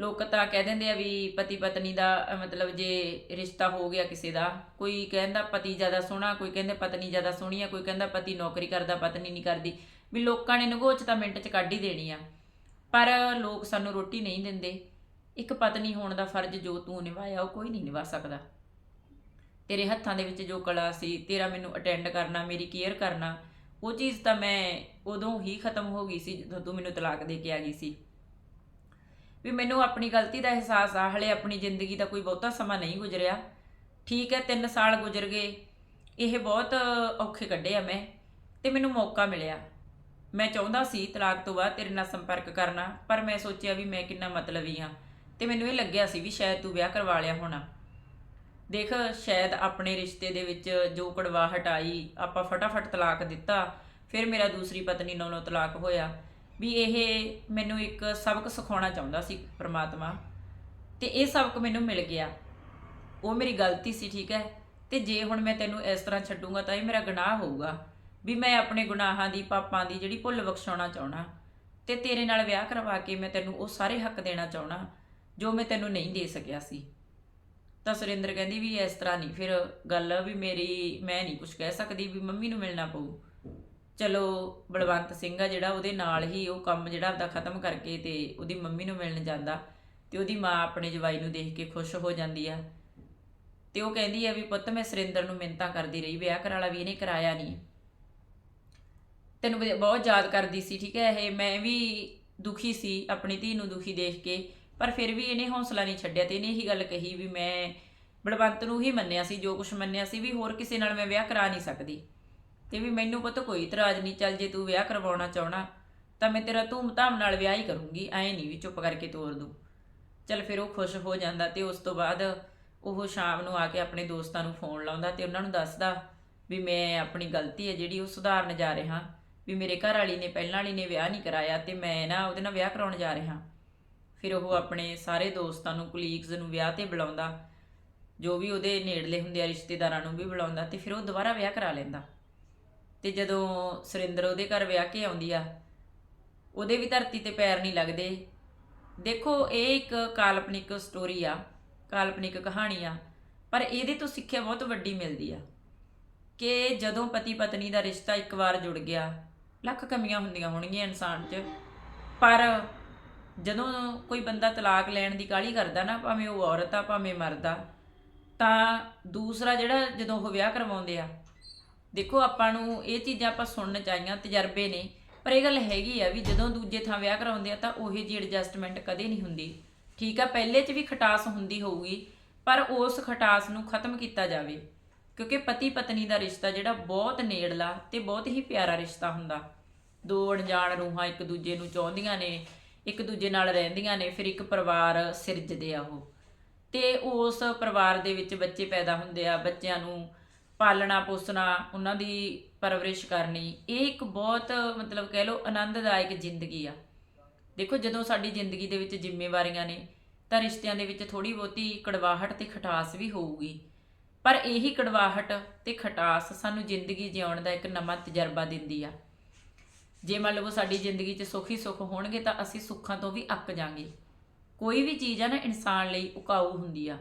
ਲੋਕ ਤਾਂ ਕਹਿ ਦਿੰਦੇ ਆ ਵੀ ਪਤੀ ਪਤਨੀ ਦਾ ਅਹ ਮਤਲਬ ਜੇ ਰਿਸ਼ਤਾ ਹੋ ਗਿਆ ਕਿਸੇ ਦਾ, ਕੋਈ ਕਹਿੰਦਾ ਪਤੀ ਜ਼ਿਆਦਾ ਸੋਹਣਾ, ਕੋਈ ਕਹਿੰਦੇ ਪਤਨੀ ਜ਼ਿਆਦਾ ਸੋਹਣੀ ਆ, ਕੋਈ ਕਹਿੰਦਾ ਪਤੀ ਨੌਕਰੀ ਕਰਦਾ, ਪਤਨੀ ਨਹੀਂ ਕਰਦੀ, ਵੀ ਲੋਕਾਂ ਨੇ ਨਗੋਚ ਤਾਂ ਮਿੰਟ 'ਚ ਕੱਢ ਹੀ ਦੇਣੀ ਆ। ਪਰ ਲੋਕ ਸਾਨੂੰ ਰੋਟੀ ਨਹੀਂ ਦਿੰਦੇ। ਇੱਕ ਪਤਨੀ ਹੋਣ ਦਾ ਫਰਜ਼ ਜੋ ਤੂੰ ਨਿਭਾਇਆ, ਉਹ ਕੋਈ ਨਹੀਂ ਨਿਭਾ ਸਕਦਾ। ਤੇਰੇ ਹੱਥਾਂ ਦੇ ਵਿੱਚ ਜੋ ਕਲਾ ਸੀ, ਤੇਰਾ ਮੈਨੂੰ ਅਟੈਂਡ ਕਰਨਾ, ਮੇਰੀ ਕੇਅਰ ਕਰਨਾ, ਉਹ ਚੀਜ਼ ਤਾਂ ਮੈਂ ਉਦੋਂ ਹੀ ਖਤਮ ਹੋ ਗਈ ਸੀ, ਜਦੋਂ ਤੂੰ ਮੈਨੂੰ ਤਲਾਕ ਦੇ ਕੇ ਆ ਗਈ ਸੀ। ਵੀ ਮੈਨੂੰ ਆਪਣੀ ਗਲਤੀ ਦਾ ਅਹਿਸਾਸ ਆ, ਹਲੇ ਆਪਣੀ ਜ਼ਿੰਦਗੀ ਦਾ ਕੋਈ ਬਹੁਤਾ ਸਮਾਂ ਨਹੀਂ ਗੁਜ਼ਰਿਆ। ਠੀਕ ਹੈ 3 ਸਾਲ ਗੁਜ਼ਰ ਗਏ। ਇਹ ਬਹੁਤ ਔਖੇ ਕੱਢੇ ਆ ਮੈਂ ਤੇ ਮੈਨੂੰ ਮੌਕਾ ਮਿਲਿਆ। ਮੈਂ ਚਾਹੁੰਦਾ ਸੀ ਤਲਾਕ ਤੋਂ ਬਾਅਦ ਤੇਰੇ ਨਾਲ ਸੰਪਰਕ ਕਰਨਾ, ਪਰ ਮੈਂ ਸੋਚਿਆ ਵੀ ਮੈਂ ਕਿੰਨਾ ਮਤਲਬੀ ਹਾਂ ਤੇ ਮੈਨੂੰ ਇਹ ਲੱਗਿਆ ਸੀ ਵੀ ਸ਼ਾਇਦ ਤੂੰ ਵਿਆਹ ਕਰਵਾ ਲਿਆ ਹੋਣਾ। ਦੇਖ, ਸ਼ਾਇਦ ਆਪਣੇ ਰਿਸ਼ਤੇ ਦੇ ਵਿੱਚ ਜੋ ਕੜਵਾਹਟ ਆਈ, ਆਪਾਂ ਫਟਾਫਟ ਤਲਾਕ ਦਿੱਤਾ, ਫਿਰ ਮੇਰਾ ਦੂਸਰੀ ਪਤਨੀ ਨਾਲੋਂ ਤਲਾਕ ਹੋਇਆ। ਵੀ ਇਹ ਮੈਨੂੰ ਇੱਕ ਸਬਕ ਸਿਖਾਉਣਾ ਚਾਹੁੰਦਾ ਸੀ ਪ੍ਰਮਾਤਮਾ। ਤੇ ਇਹ ਸਬਕ ਮੈਨੂੰ ਮਿਲ ਗਿਆ। ਉਹ ਮੇਰੀ ਗਲਤੀ ਸੀ, ਠੀਕ ਹੈ? ਤੇ ਜੇ ਹੁਣ ਮੈਂ ਤੈਨੂੰ ਇਸ ਤਰ੍ਹਾਂ ਛੱਡੂੰਗਾ ਤਾਂ ਇਹ ਮੇਰਾ ਗੁਨਾਹ ਹੋਊਗਾ। ਵੀ ਮੈਂ ਆਪਣੇ ਗੁਨਾਹਾਂ ਦੀ, ਪਾਪਾਂ ਦੀ ਜਿਹੜੀ ਭੁੱਲ ਬਖਸ਼ਾਉਣਾ ਚਾਹਣਾ ਤੇ ਤੇਰੇ ਨਾਲ ਵਿਆਹ ਕਰਵਾ ਕੇ ਮੈਂ ਤੈਨੂੰ ਉਹ ਸਾਰੇ ਹੱਕ ਦੇਣਾ ਚਾਹਣਾ ਜੋ ਮੈਂ ਤੈਨੂੰ ਨਹੀਂ ਦੇ ਸਕਿਆ ਸੀ। ਤਾਂ ਸੁਰਿੰਦਰ ਕਹਿੰਦੀ ਵੀ ਇਸ ਤਰ੍ਹਾਂ ਨਹੀਂ, ਫਿਰ ਗੱਲ ਵੀ ਮੇਰੀ, ਮੈਂ ਨਹੀਂ ਕੁਝ ਕਹਿ ਸਕਦੀ ਵੀ ਮੰਮੀ ਨੂੰ ਮਿਲਣਾ ਪਊ। ਚਲੋ ਬਲਵੰਤ ਸਿੰਘ ਆ ਜਿਹੜਾ ਉਹਦੇ ਨਾਲ ਹੀ ਉਹ ਕੰਮ ਜਿਹੜਾ ਆਪਦਾ ਖਤਮ ਕਰਕੇ ਤੇ ਉਹਦੀ ਮੰਮੀ ਨੂੰ ਮਿਲਣ ਜਾਂਦਾ ਤੇ ਉਹਦੀ ਮਾਂ ਆਪਣੇ ਜਵਾਈ ਨੂੰ ਦੇਖ ਕੇ ਖੁਸ਼ ਹੋ ਜਾਂਦੀ ਆ। ਤੇ ਉਹ ਕਹਿੰਦੀ ਆ ਵੀ ਪੁੱਤ ਮੈਂ ਸੁਰਿੰਦਰ ਨੂੰ ਮਿੰਤਾਂ ਕਰਦੀ ਰਹੀ, ਵਿਆਹ ਕਰਾਲਾ ਵੀ ਇਹਨੇ ਕਰਾਇਆ ਨਹੀਂ। ਤੈਨੂੰ ਬਹੁਤ ਯਾਦ ਕਰਦੀ ਸੀ, ਠੀਕ ਹੈ ਇਹ, ਮੈਂ ਵੀ ਦੁਖੀ ਸੀ, ਆਪਣੀ ਧੀ ਨੂੰ ਦੁਖੀ ਦੇਖ ਕੇ, ਪਰ ਫਿਰ ਵੀ ਇਹਨੇ ਹੌਸਲਾ ਨਹੀਂ ਛੱਡਿਆ ਤੇ ਇਹਨੇ ਇਹੀ ਗੱਲ ਕਹੀ ਵੀ ਮੈਂ ਬਲਵੰਤ ਨੂੰ ਹੀ ਮੰਨਿਆ ਸੀ, ਜੋ ਕੁਝ ਮੰਨਿਆ ਸੀ ਵੀ ਹੋਰ ਕਿਸੇ ਨਾਲ ਮੈਂ ਵਿਆਹ ਕਰਾ ਨਹੀਂ ਸਕਦੀ। ਤੇ ਵੀ ਮੈਨੂੰ ਪੁੱਤ ਕੋਈ ਇਤਰਾਜ਼ ਨਹੀਂ, ਚੱਲ ਜੇ ਤੂੰ ਵਿਆਹ ਕਰਵਾਉਣਾ ਚਾਹਣਾ, ਤਾਂ ਮੈਂ ਤੇਰਾ ਧੂਮ-ਧਾਮ ਨਾਲ ਵਿਆਹ ਹੀ ਕਰੂੰਗੀ, ਐਂ ਨਹੀਂ ਵੀ ਚੁੱਪ ਕਰਕੇ ਤੋਰ ਦੂੰ। ਚੱਲ ਫਿਰ ਉਹ ਖੁਸ਼ ਹੋ ਜਾਂਦਾ ਤੇ ਉਸ ਤੋਂ ਬਾਅਦ ਉਹ ਸ਼ਾਮ ਨੂੰ ਆ ਕੇ ਆਪਣੇ ਦੋਸਤਾਂ ਨੂੰ ਫੋਨ ਲਾਉਂਦਾ ਤੇ ਉਹਨਾਂ ਨੂੰ ਦੱਸਦਾ ਵੀ ਮੈਂ ਆਪਣੀ ਗਲਤੀ ਹੈ ਜਿਹੜੀ ਉਹ ਸੁਧਾਰਨ ਜਾ ਰਿਹਾ, ਵੀ ਮੇਰੇ ਘਰ ਵਾਲੀ ਨੇ, ਪਹਿਲਾਂ ਵਾਲੀ ਨੇ ਵਿਆਹ ਨਹੀਂ ਕਰਾਇਆ ਤੇ ਮੈਂ ਨਾ ਉਹਦੇ ਨਾਲ ਵਿਆਹ ਕਰਾਉਣ ਜਾ ਰਿਹਾ। ਫਿਰ ਉਹ ਆਪਣੇ ਸਾਰੇ ਦੋਸਤਾਂ ਨੂੰ ਕੁਲੀਗਸ ਨੂੰ ਵਿਆਹ ਤੇ ਬੁਲਾਉਂਦਾ, ਜੋ ਵੀ ਉਹਦੇ ਨੇੜਲੇ ਹੁੰਦੇ ਆ ਰਿਸ਼ਤੇਦਾਰਾਂ ਨੂੰ ਵੀ ਬੁਲਾਉਂਦਾ ਤੇ ਫਿਰ ਉਹ ਦੁਬਾਰਾ ਵਿਆਹ ਕਰਾ ਲੈਂਦਾ। ਤੇ ਜਦੋਂ ਸੁਰਿੰਦਰ ਉਹਦੇ ਘਰ ਵਿਆਹ ਕੇ ਆਉਂਦੀ ਆ, ਉਹਦੇ ਵੀ ਧਰਤੀ ਤੇ ਪੈਰ ਨਹੀਂ ਲੱਗਦੇ। ਦੇਖੋ, ਇਹ ਇੱਕ ਕਾਲਪਨਿਕ ਸਟੋਰੀ ਆ, ਕਾਲਪਨਿਕ ਕਹਾਣੀ ਆ, ਪਰ ਇਹਦੇ ਤੋਂ ਸਿੱਖਿਆ ਬਹੁਤ ਵੱਡੀ ਮਿਲਦੀ ਆ ਕਿ ਜਦੋਂ ਪਤੀ ਪਤਨੀ ਦਾ ਰਿਸ਼ਤਾ ਇੱਕ ਵਾਰ ਜੁੜ ਗਿਆ, ਲੱਖ ਕਮੀਆਂ ਹੁੰਦੀਆਂ ਹੋਣਗੀਆਂ ਇਨਸਾਨ 'ਚ, ਪਰ ਜਦੋਂ ਕੋਈ ਬੰਦਾ ਤਲਾਕ ਲੈਣ ਦੀ ਕਾਹਲੀ ਕਰਦਾ ਨਾ, ਭਾਵੇਂ ਉਹ ਔਰਤ ਆ, ਭਾਵੇਂ ਮਰਦ ਆ, ਤਾਂ ਦੂਸਰਾ ਜਿਹੜਾ ਜਦੋਂ ਉਹ ਵਿਆਹ ਕਰਵਾਉਂਦੇ ਆ ਦੇਖੋ ਆਪਾਂ ਨੂੰ ਇਹ ਚੀਜ਼ਾਂ ਆਪਾਂ ਸੁਣਨ ਚਾਹੀਆਂ ਤਜਰਬੇ ਨੇ, ਪਰ ਇਹ ਗੱਲ ਹੈਗੀ ਆ ਵੀ ਜਦੋਂ ਦੂਜੇ ਥਾਂ ਵਿਆਹ ਕਰਾਉਂਦੇ ਆ ਤਾਂ ਉਹੀ ਜੀ ਐਡਜਸਟਮੈਂਟ ਕਦੇ ਨਹੀਂ ਹੁੰਦੀ। ਠੀਕ ਆ, ਪਹਿਲੇ 'ਚ ਵੀ ਖਟਾਸ ਹੁੰਦੀ ਹੋਊਗੀ, ਪਰ ਉਸ ਖਟਾਸ ਨੂੰ ਖਤਮ ਕੀਤਾ ਜਾਵੇ। ਕਿਉਂਕਿ ਪਤੀ ਪਤਨੀ ਦਾ ਰਿਸ਼ਤਾ ਜਿਹੜਾ ਬਹੁਤ ਨੇੜਲਾ ਤੇ ਬਹੁਤ ਹੀ ਪਿਆਰਾ ਰਿਸ਼ਤਾ ਹੁੰਦਾ। ਦੋ ਅਣਜਾਣ ਰੂਹਾਂ ਇੱਕ ਦੂਜੇ ਨੂੰ ਚਾਹੁੰਦੀਆਂ ਨੇ, ਇੱਕ ਦੂਜੇ ਨਾਲ ਰਹਿੰਦੀਆਂ ਨੇ, ਫਿਰ ਇੱਕ ਪਰਿਵਾਰ ਸਿਰਜਦੇ ਆ ਉਹ। ਤੇ ਉਸ ਪਰਿਵਾਰ ਦੇ ਵਿੱਚ ਬੱਚੇ ਪੈਦਾ ਹੁੰਦੇ ਆ, ਬੱਚਿਆਂ ਨੂੰ ਪਾਲਣਾ, ਪੋਸਣਾ, ਉਹਨਾਂ ਦੀ ਪਰਵਰਿਸ਼ ਕਰਨੀ, ਇਹ ਇੱਕ ਬਹੁਤ, ਮਤਲਬ ਕਹਿ ਲਓ, ਆਨੰਦਦਾਇਕ ਜ਼ਿੰਦਗੀ ਆ। ਦੇਖੋ, ਜਦੋਂ ਸਾਡੀ ਜ਼ਿੰਦਗੀ ਦੇ ਵਿੱਚ ਜ਼ਿੰਮੇਵਾਰੀਆਂ ਨੇ, ਤਾਂ ਰਿਸ਼ਤਿਆਂ ਦੇ ਵਿੱਚ ਥੋੜੀ ਬਹੁਤੀ ਕੜਵਾਹਟ ਤੇ ਖਟਾਸ ਵੀ ਹੋਊਗੀ। ਪਰ ਇਹੀ ਕੜਵਾਹਟ ਤੇ ਖਟਾਸ ਸਾਨੂੰ ਜ਼ਿੰਦਗੀ ਜਿਉਣ ਦਾ ਇੱਕ ਨਵਾਂ ਤਜਰਬਾ ਦਿੰਦੀ ਆ। ਜੇ ਮੰਨ ਲਓ ਸਾਡੀ ਜ਼ਿੰਦਗੀ 'ਚ ਸੁੱਖ ਹੀ ਸੁੱਖ ਹੋਣਗੇ, ਤਾਂ ਅਸੀਂ ਸੁੱਖਾਂ ਤੋਂ ਵੀ ਅੱਕ ਜਾਾਂਗੇ। ਕੋਈ ਵੀ ਚੀਜ਼ ਆ ਨਾ, ਇਨਸਾਨ ਲਈ ਉਕਾਊ ਹੁੰਦੀ ਆ।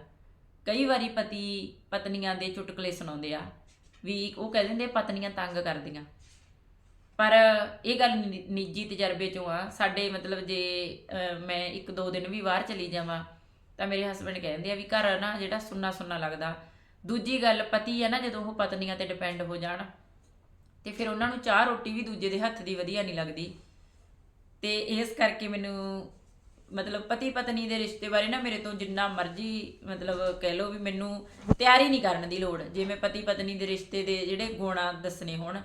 ਕਈ ਵਾਰੀ ਪਤੀ ਪਤਨੀਆਂ ਦੇ ਚੁਟਕਲੇ ਸੁਣਾਉਂਦੇ ਆ ਵੀ ਉਹ ਕਹਿ ਦਿੰਦੇ ਪਤਨੀਆਂ ਤੰਗ ਕਰਦੀਆਂ। ਪਰ ਇਹ ਗੱਲ ਨਿ- ਨਿੱਜੀ ਤਜਰਬੇ ਚੋਂ ਆ ਸਾਡੇ ਮਤਲਬ ਜੇ ਅਹ, ਮੈਂ ਇੱਕ ਦੋ ਦਿਨ ਵੀ ਬਾਹਰ ਚਲੀ ਜਾਵਾਂ ਤਾਂ ਮੇਰੇ ਹਸਬੰਡ ਕਹਿੰਦੇ ਆ ਵੀ ਘਰ ਨਾ ਜਿਹੜਾ ਸੁੰਨਾ ਸੁੰਨਾ ਲੱਗਦਾ। ਦੂਜੀ ਗੱਲ ਪਤੀ ਆ ਨਾ ਜਦੋਂ ਉਹ ਪਤਨੀਆਂ ਤੇ ਡਿਪੈਂਡ ਹੋ ਜਾਣ ਤੇ ਫਿਰ ਉਹਨਾਂ ਨੂੰ ਚਾਹ ਰੋਟੀ ਵੀ ਦੂਜੇ ਦੇ ਹੱਥ ਦੀ ਵਧੀਆ ਨਹੀਂ ਲੱਗਦੀ। ਤੇ ਇਸ ਕਰਕੇ ਮੈਨੂੰ ਮਤਲਬ ਪਤੀ ਪਤਨੀ ਦੇ ਰਿਸ਼ਤੇ ਬਾਰੇ ਨਾ ਮੇਰੇ ਤੋਂ ਜਿੰਨਾ ਮਰਜ਼ੀ ਮਤਲਬ ਕਹਿ ਲਓ ਵੀ ਮੈਨੂੰ ਤਿਆਰੀ ਨਹੀਂ ਕਰਨ ਦੀ ਲੋੜ। ਜੇ ਮੈਂ ਪਤੀ ਪਤਨੀ ਦੇ ਰਿਸ਼ਤੇ ਦੇ ਜਿਹੜੇ ਗੁਣਾ ਦੱਸਣੇ ਹੋਣ,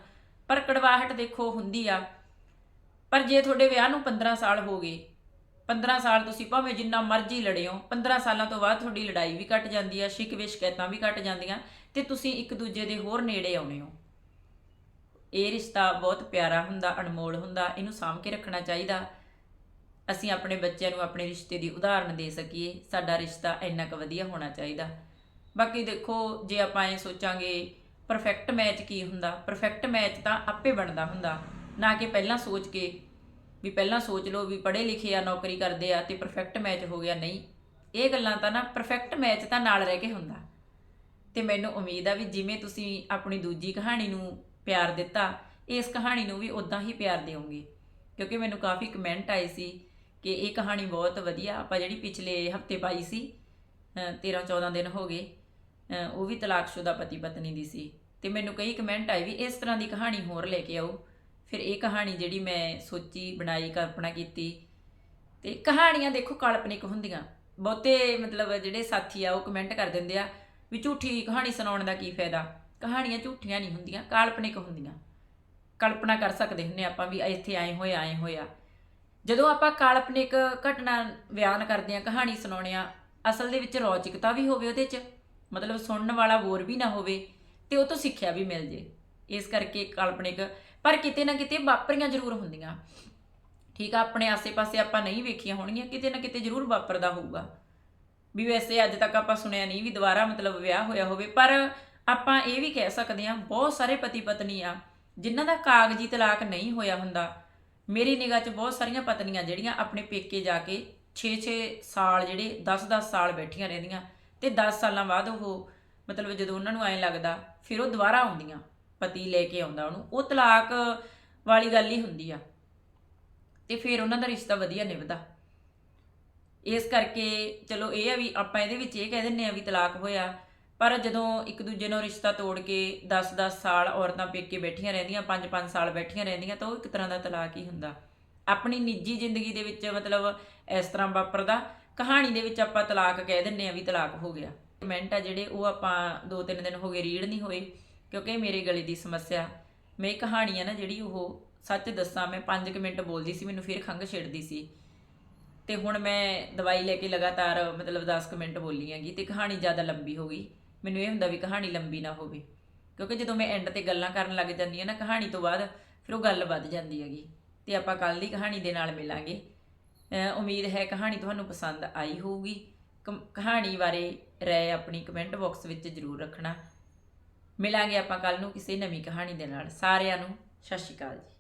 ਪਰ ਕੜਵਾਹਟ ਦੇਖੋ ਹੁੰਦੀ ਆ। ਪਰ ਜੇ ਤੁਹਾਡੇ ਵਿਆਹ ਨੂੰ 15 ਸਾਲ ਹੋ ਗਏ 15 ਸਾਲ ਤੁਸੀਂ ਭਾਵੇਂ ਜਿੰਨਾ ਮਰਜ਼ੀ ਲੜਿਓ 15 ਸਾਲਾਂ ਤੋਂ ਬਾਅਦ ਤੁਹਾਡੀ ਲੜਾਈ ਵੀ ਘਟ ਜਾਂਦੀ ਆ ਸ਼ਿਕਵੇ ਸ਼ਿਕਾਇਤਾਂ ਵੀ ਘਟ ਜਾਂਦੀਆਂ, ਤੇ ਤੁਸੀਂ ਇੱਕ ਦੂਜੇ ਦੇ ਹੋਰ ਨੇੜੇ ਆਉਣੇ ਹੋ। ਇਹ ਰਿਸ਼ਤਾ ਬਹੁਤ ਪਿਆਰਾ ਹੁੰਦਾ, ਅਨਮੋਲ ਹੁੰਦਾ, ਇਹਨੂੰ ਸਾਂਭ ਕੇ ਰੱਖਣਾ ਚਾਹੀਦਾ। ਅਸੀਂ ਆਪਣੇ ਬੱਚਿਆਂ ਨੂੰ ਆਪਣੇ ਰਿਸ਼ਤੇ ਦੀ ਉਦਾਹਰਨ ਦੇ ਸਕੀਏ। ਸਾਡਾ ਰਿਸ਼ਤਾ ਇੰਨਾ ਕੁ ਵਧੀਆ ਹੋਣਾ ਚਾਹੀਦਾ। ਬਾਕੀ ਦੇਖੋ, ਜੇ ਆਪਾਂ ਇਹ ਸੋਚਾਂਗੇ ਪਰਫੈਕਟ ਮੈਚ ਕੀ ਹੁੰਦਾ? ਪਰਫੈਕਟ ਮੈਚ ਤਾਂ ਆਪੇ ਬਣਦਾ ਹੁੰਦਾ। ਨਾ ਕਿ ਪਹਿਲਾਂ ਸੋਚ ਕੇ ਵੀ ਪਹਿਲਾਂ ਸੋਚ ਲਓ ਵੀ ਪੜ੍ਹੇ ਲਿਖੇ ਆ, ਨੌਕਰੀ ਕਰਦੇ ਆ ਤੇ ਪਰਫੈਕਟ ਮੈਚ ਹੋ ਗਿਆ। ਨਹੀਂ, ਇਹ ਗੱਲਾਂ ਤਾਂ ਨਾ ਪਰਫੈਕਟ ਮੈਚ ਤਾਂ ਨਾਲ ਰਹਿ ਕੇ ਹੁੰਦਾ। ਤੇ ਮੈਨੂੰ ਉਮੀਦ ਆ ਵੀ ਜਿਵੇਂ ਤੁਸੀਂ ਆਪਣੀ ਦੂਜੀ ਕਹਾਣੀ ਨੂੰ ਪਿਆਰ ਦਿੱਤਾ, ਇਸ ਕਹਾਣੀ ਨੂੰ ਵੀ ਉਦਾਂ ਹੀ ਪਿਆਰ ਦਿਓਗੇ। ਕਿਉਂਕਿ ਮੈਨੂੰ ਕਾਫੀ ਕਮੈਂਟ ਆਏ ਸੀ ਕਿ ਇਹ ਕਹਾਣੀ ਬਹੁਤ ਵਧੀਆ, ਆਪਾਂ ਜਿਹੜੀ ਪਿਛਲੇ ਹਫ਼ਤੇ ਪਾਈ ਸੀ 13 14 ਦਿਨ ਹੋ ਗਏ ਉਹ ਵੀ ਤਲਾਕਸ਼ੁਦਾ ਪਤੀ ਪਤਨੀ ਦੀ ਸੀ। ਤੇ ਮੈਨੂੰ ਕਈ ਕਮੈਂਟ ਆਏ ਵੀ ਇਸ ਤਰ੍ਹਾਂ ਦੀ ਕਹਾਣੀ ਹੋਰ ਲੈ ਕੇ ਆਓ। ਫਿਰ ਇਹ ਕਹਾਣੀ ਜਿਹੜੀ ਮੈਂ ਸੋਚੀ, ਬਣਾਈ, ਕਲਪਨਾ ਕੀਤੀ। ਤੇ ਕਹਾਣੀਆਂ ਦੇਖੋ ਕਾਲਪਨਿਕ ਹੁੰਦੀਆਂ। ਬਹੁਤੇ ਮਤਲਬ ਜਿਹੜੇ ਸਾਥੀ ਆ, ਉਹ ਕਮੈਂਟ ਕਰ ਦਿੰਦੇ ਆ ਵੀ ਝੂਠੀ ਕਹਾਣੀ ਸੁਣਾਉਣ ਦਾ ਕੀ ਫਾਇਦਾ? ਕਹਾਣੀਆਂ ਝੂਠੀਆਂ ਨਹੀਂ ਹੁੰਦੀਆਂ, ਕਾਲਪਨਿਕ ਹੁੰਦੀਆਂ। ਕਲਪਨਾ ਕਰ ਸਕਦੇ ਹੁੰਨੇ ਆਪਾਂ ਵੀ ਇੱਥੇ ਆਏ ਹੋਏ, ਆਏ ਹੋਇਆ ਜਦੋਂ ਆਪਾਂ ਕਾਲਪਨਿਕ ਘਟਨਾ ਬਿਆਨ ਕਰਦੇ ਆ ਕਹਾਣੀ ਸੁਣਾਉਣੇ ਆ ਅਸਲ ਦੇ ਵਿੱਚ ਰੌਚਿਕਤਾ ਵੀ ਹੋਵੇ ਉਹਦੇ 'ਚ, ਮਤਲਬ ਸੁਣਨ ਵਾਲਾ ਬੋਰ ਵੀ ਨਾ ਹੋਵੇ ਤੇ ਉਹ ਤੋਂ ਸਿੱਖਿਆ ਵੀ ਮਿਲ ਜੇ। ਇਸ ਕਰਕੇ ਕਾਲਪਨਿਕ ਪਰ ਕਿਤੇ ਨਾ ਕਿਤੇ ਵਾਪਰੀਆਂ ਜ਼ਰੂਰ ਹੁੰਦੀਆਂ। ਠੀਕ ਆ, ਆਪਣੇ ਆਸੇ-ਪਾਸੇ ਆਪਾਂ ਨਹੀਂ ਵੇਖੀਆਂ ਹੋਣਗੀਆਂ, ਕਿਤੇ ਨਾ ਕਿਤੇ ਜ਼ਰੂਰ ਵਾਪਰਦਾ ਹੋਊਗਾ। ਵੀ ਵੈਸੇ ਅੱਜ ਤੱਕ ਆਪਾਂ ਸੁਣਿਆ ਨਹੀਂ ਵੀ ਦੁਬਾਰਾ ਮਤਲਬ ਵਿਆਹ ਹੋਇਆ ਹੋਵੇ, ਪਰ ਆਪਾਂ ਇਹ ਵੀ ਕਹਿ ਸਕਦੇ ਹਾਂ, ਬਹੁਤ ਸਾਰੇ ਪਤੀ ਪਤਨੀ ਆ, ਜਿਨ੍ਹਾਂ ਦਾ ਕਾਗਜ਼ੀ ਤਲਾਕ ਨਹੀਂ ਹੋਇਆ ਹੁੰਦਾ ਮੇਰੀ ਨਿਗਾਹ 'ਚ ਬਹੁਤ ਸਾਰੀਆਂ ਪਤਨੀਆਂ ਜਿਹੜੀਆਂ ਆਪਣੇ ਪੇਕੇ ਜਾ ਕੇ 6-6 ਸਾਲ ਜਿਹੜੇ 10-10 ਸਾਲ ਬੈਠੀਆਂ ਰਹਿੰਦੀਆਂ ਤੇ 10 ਸਾਲਾਂ ਬਾਅਦ ਉਹ ਮਤਲਬ ਜਦੋਂ ਉਹਨਾਂ ਨੂੰ ਐਂ ਲੱਗਦਾ, ਫਿਰ ਉਹ ਦੁਬਾਰਾ ਆਉਂਦੀਆਂ, ਪਤੀ ਲੈ ਕੇ ਆਉਂਦਾ ਉਹਨੂੰ। ਉਹ ਤਲਾਕ ਵਾਲੀ ਗੱਲ ਹੀ ਹੁੰਦੀ ਆ। ਤੇ ਫਿਰ ਉਹਨਾਂ ਦਾ ਰਿਸ਼ਤਾ ਵਧੀਆ ਨਿਭਦਾ। ਇਸ ਕਰਕੇ ਚਲੋ ਇਹ ਆ ਵੀ ਆਪਾਂ ਇਹਦੇ ਵਿੱਚ ਇਹ ਕਹਿ ਦਿੰਨੇ ਆ ਵੀ ਤਲਾਕ ਹੋਇਆ। ਪਰ ਜਦੋਂ ਇੱਕ ਦੂਜੇ ਨੂੰ ਰਿਸ਼ਤਾ ਤੋੜ ਕੇ 10-10 ਸਾਲ ਔਰਤਾਂ ਪੇਕੇ ਬੈਠੀਆਂ ਰਹਿੰਦੀਆਂ 5-5 ਸਾਲ ਬੈਠੀਆਂ ਰਹਿੰਦੀਆਂ, ਤਾਂ ਉਹ ਇੱਕ ਤਰ੍ਹਾਂ ਦਾ ਤਲਾਕ ਹੀ ਹੁੰਦਾ। ਆਪਣੀ ਨਿੱਜੀ ਜ਼ਿੰਦਗੀ ਦੇ ਵਿੱਚ ਮਤਲਬ ਇਸ ਤਰ੍ਹਾਂ ਵਾਪਰਦਾ, ਕਹਾਣੀ ਦੇ ਵਿੱਚ ਆਪਾਂ ਤਲਾਕ ਕਹਿ ਦਿੰਨੇ ਆ ਵੀ ਤਲਾਕ ਹੋ ਗਿਆ। ਕਮੈਂਟ ਆ ਜਿਹੜੇ, ਉਹ ਆਪਾਂ 2-3 ਦਿਨ ਹੋ ਗਏ ਰੀਡ ਨਹੀਂ ਹੋਏ, ਕਿਉਂਕਿ ਮੇਰੇ ਗਲੇ ਦੀ ਸਮੱਸਿਆ। ਮੈਂ ਕਹਾਣੀ ਆ ਨਾ ਜਿਹੜੀ, ਉਹ ਸੱਚ ਦੱਸਾਂ, ਮੈਂ 5 ਮਿੰਟ ਬੋਲਦੀ ਸੀ, ਮੈਨੂੰ ਫਿਰ ਖੰਘ ਛਿੜਦੀ ਸੀ। ਤੇ ਹੁਣ ਮੈਂ ਦਵਾਈ ਲੈ ਕੇ ਲਗਾਤਾਰ ਮਤਲਬ 10 ਮਿੰਟ ਬੋਲੀ ਹੈਗੀ, ਤੇ ਕਹਾਣੀ ਜ਼ਿਆਦਾ ਲੰਬੀ ਹੋ ਗਈ। ਮੈਨੂੰ ਇਹ ਹੁੰਦਾ ਵੀ ਕਹਾਣੀ ਲੰਬੀ ਨਾ ਹੋਵੇ। ਕਿਉਂਕਿ ਜਦੋਂ ਮੈਂ ਐਂਡ ਤੇ ਗੱਲਾਂ ਕਰਨ ਲੱਗ ਜਾਂਦੀ ਹਾਂ ਨਾ ਕਹਾਣੀ ਤੋਂ ਬਾਅਦ, ਫਿਰ ਉਹ ਗੱਲ ਵੱਧ ਜਾਂਦੀ ਹੈਗੀ। ਤੇ ਆਪਾਂ ਕੱਲ ਦੀ ਕਹਾਣੀ ਦੇ ਨਾਲ ਮਿਲਾਂਗੇ। ਉਮੀਦ ਹੈ ਕਹਾਣੀ ਤੁਹਾਨੂੰ ਪਸੰਦ ਆਈ ਹੋਊਗੀ। ਕਮ- ਕਹਾਣੀ ਬਾਰੇ ਰਾਏ ਆਪਣੀ ਕਮੈਂਟ ਬਾਕਸ ਵਿੱਚ ਜ਼ਰੂਰ ਰੱਖਣਾ। ਮਿਲਾਂਗੇ ਆਪਾਂ ਕੱਲ ਨੂੰ ਕਿਸੇ ਨਵੀਂ ਕਹਾਣੀ ਦੇ ਨਾਲ। ਸਾਰਿਆਂ ਨੂੰ ਸਤਿ ਸ਼੍ਰੀ ਅਕਾਲ ਜੀ।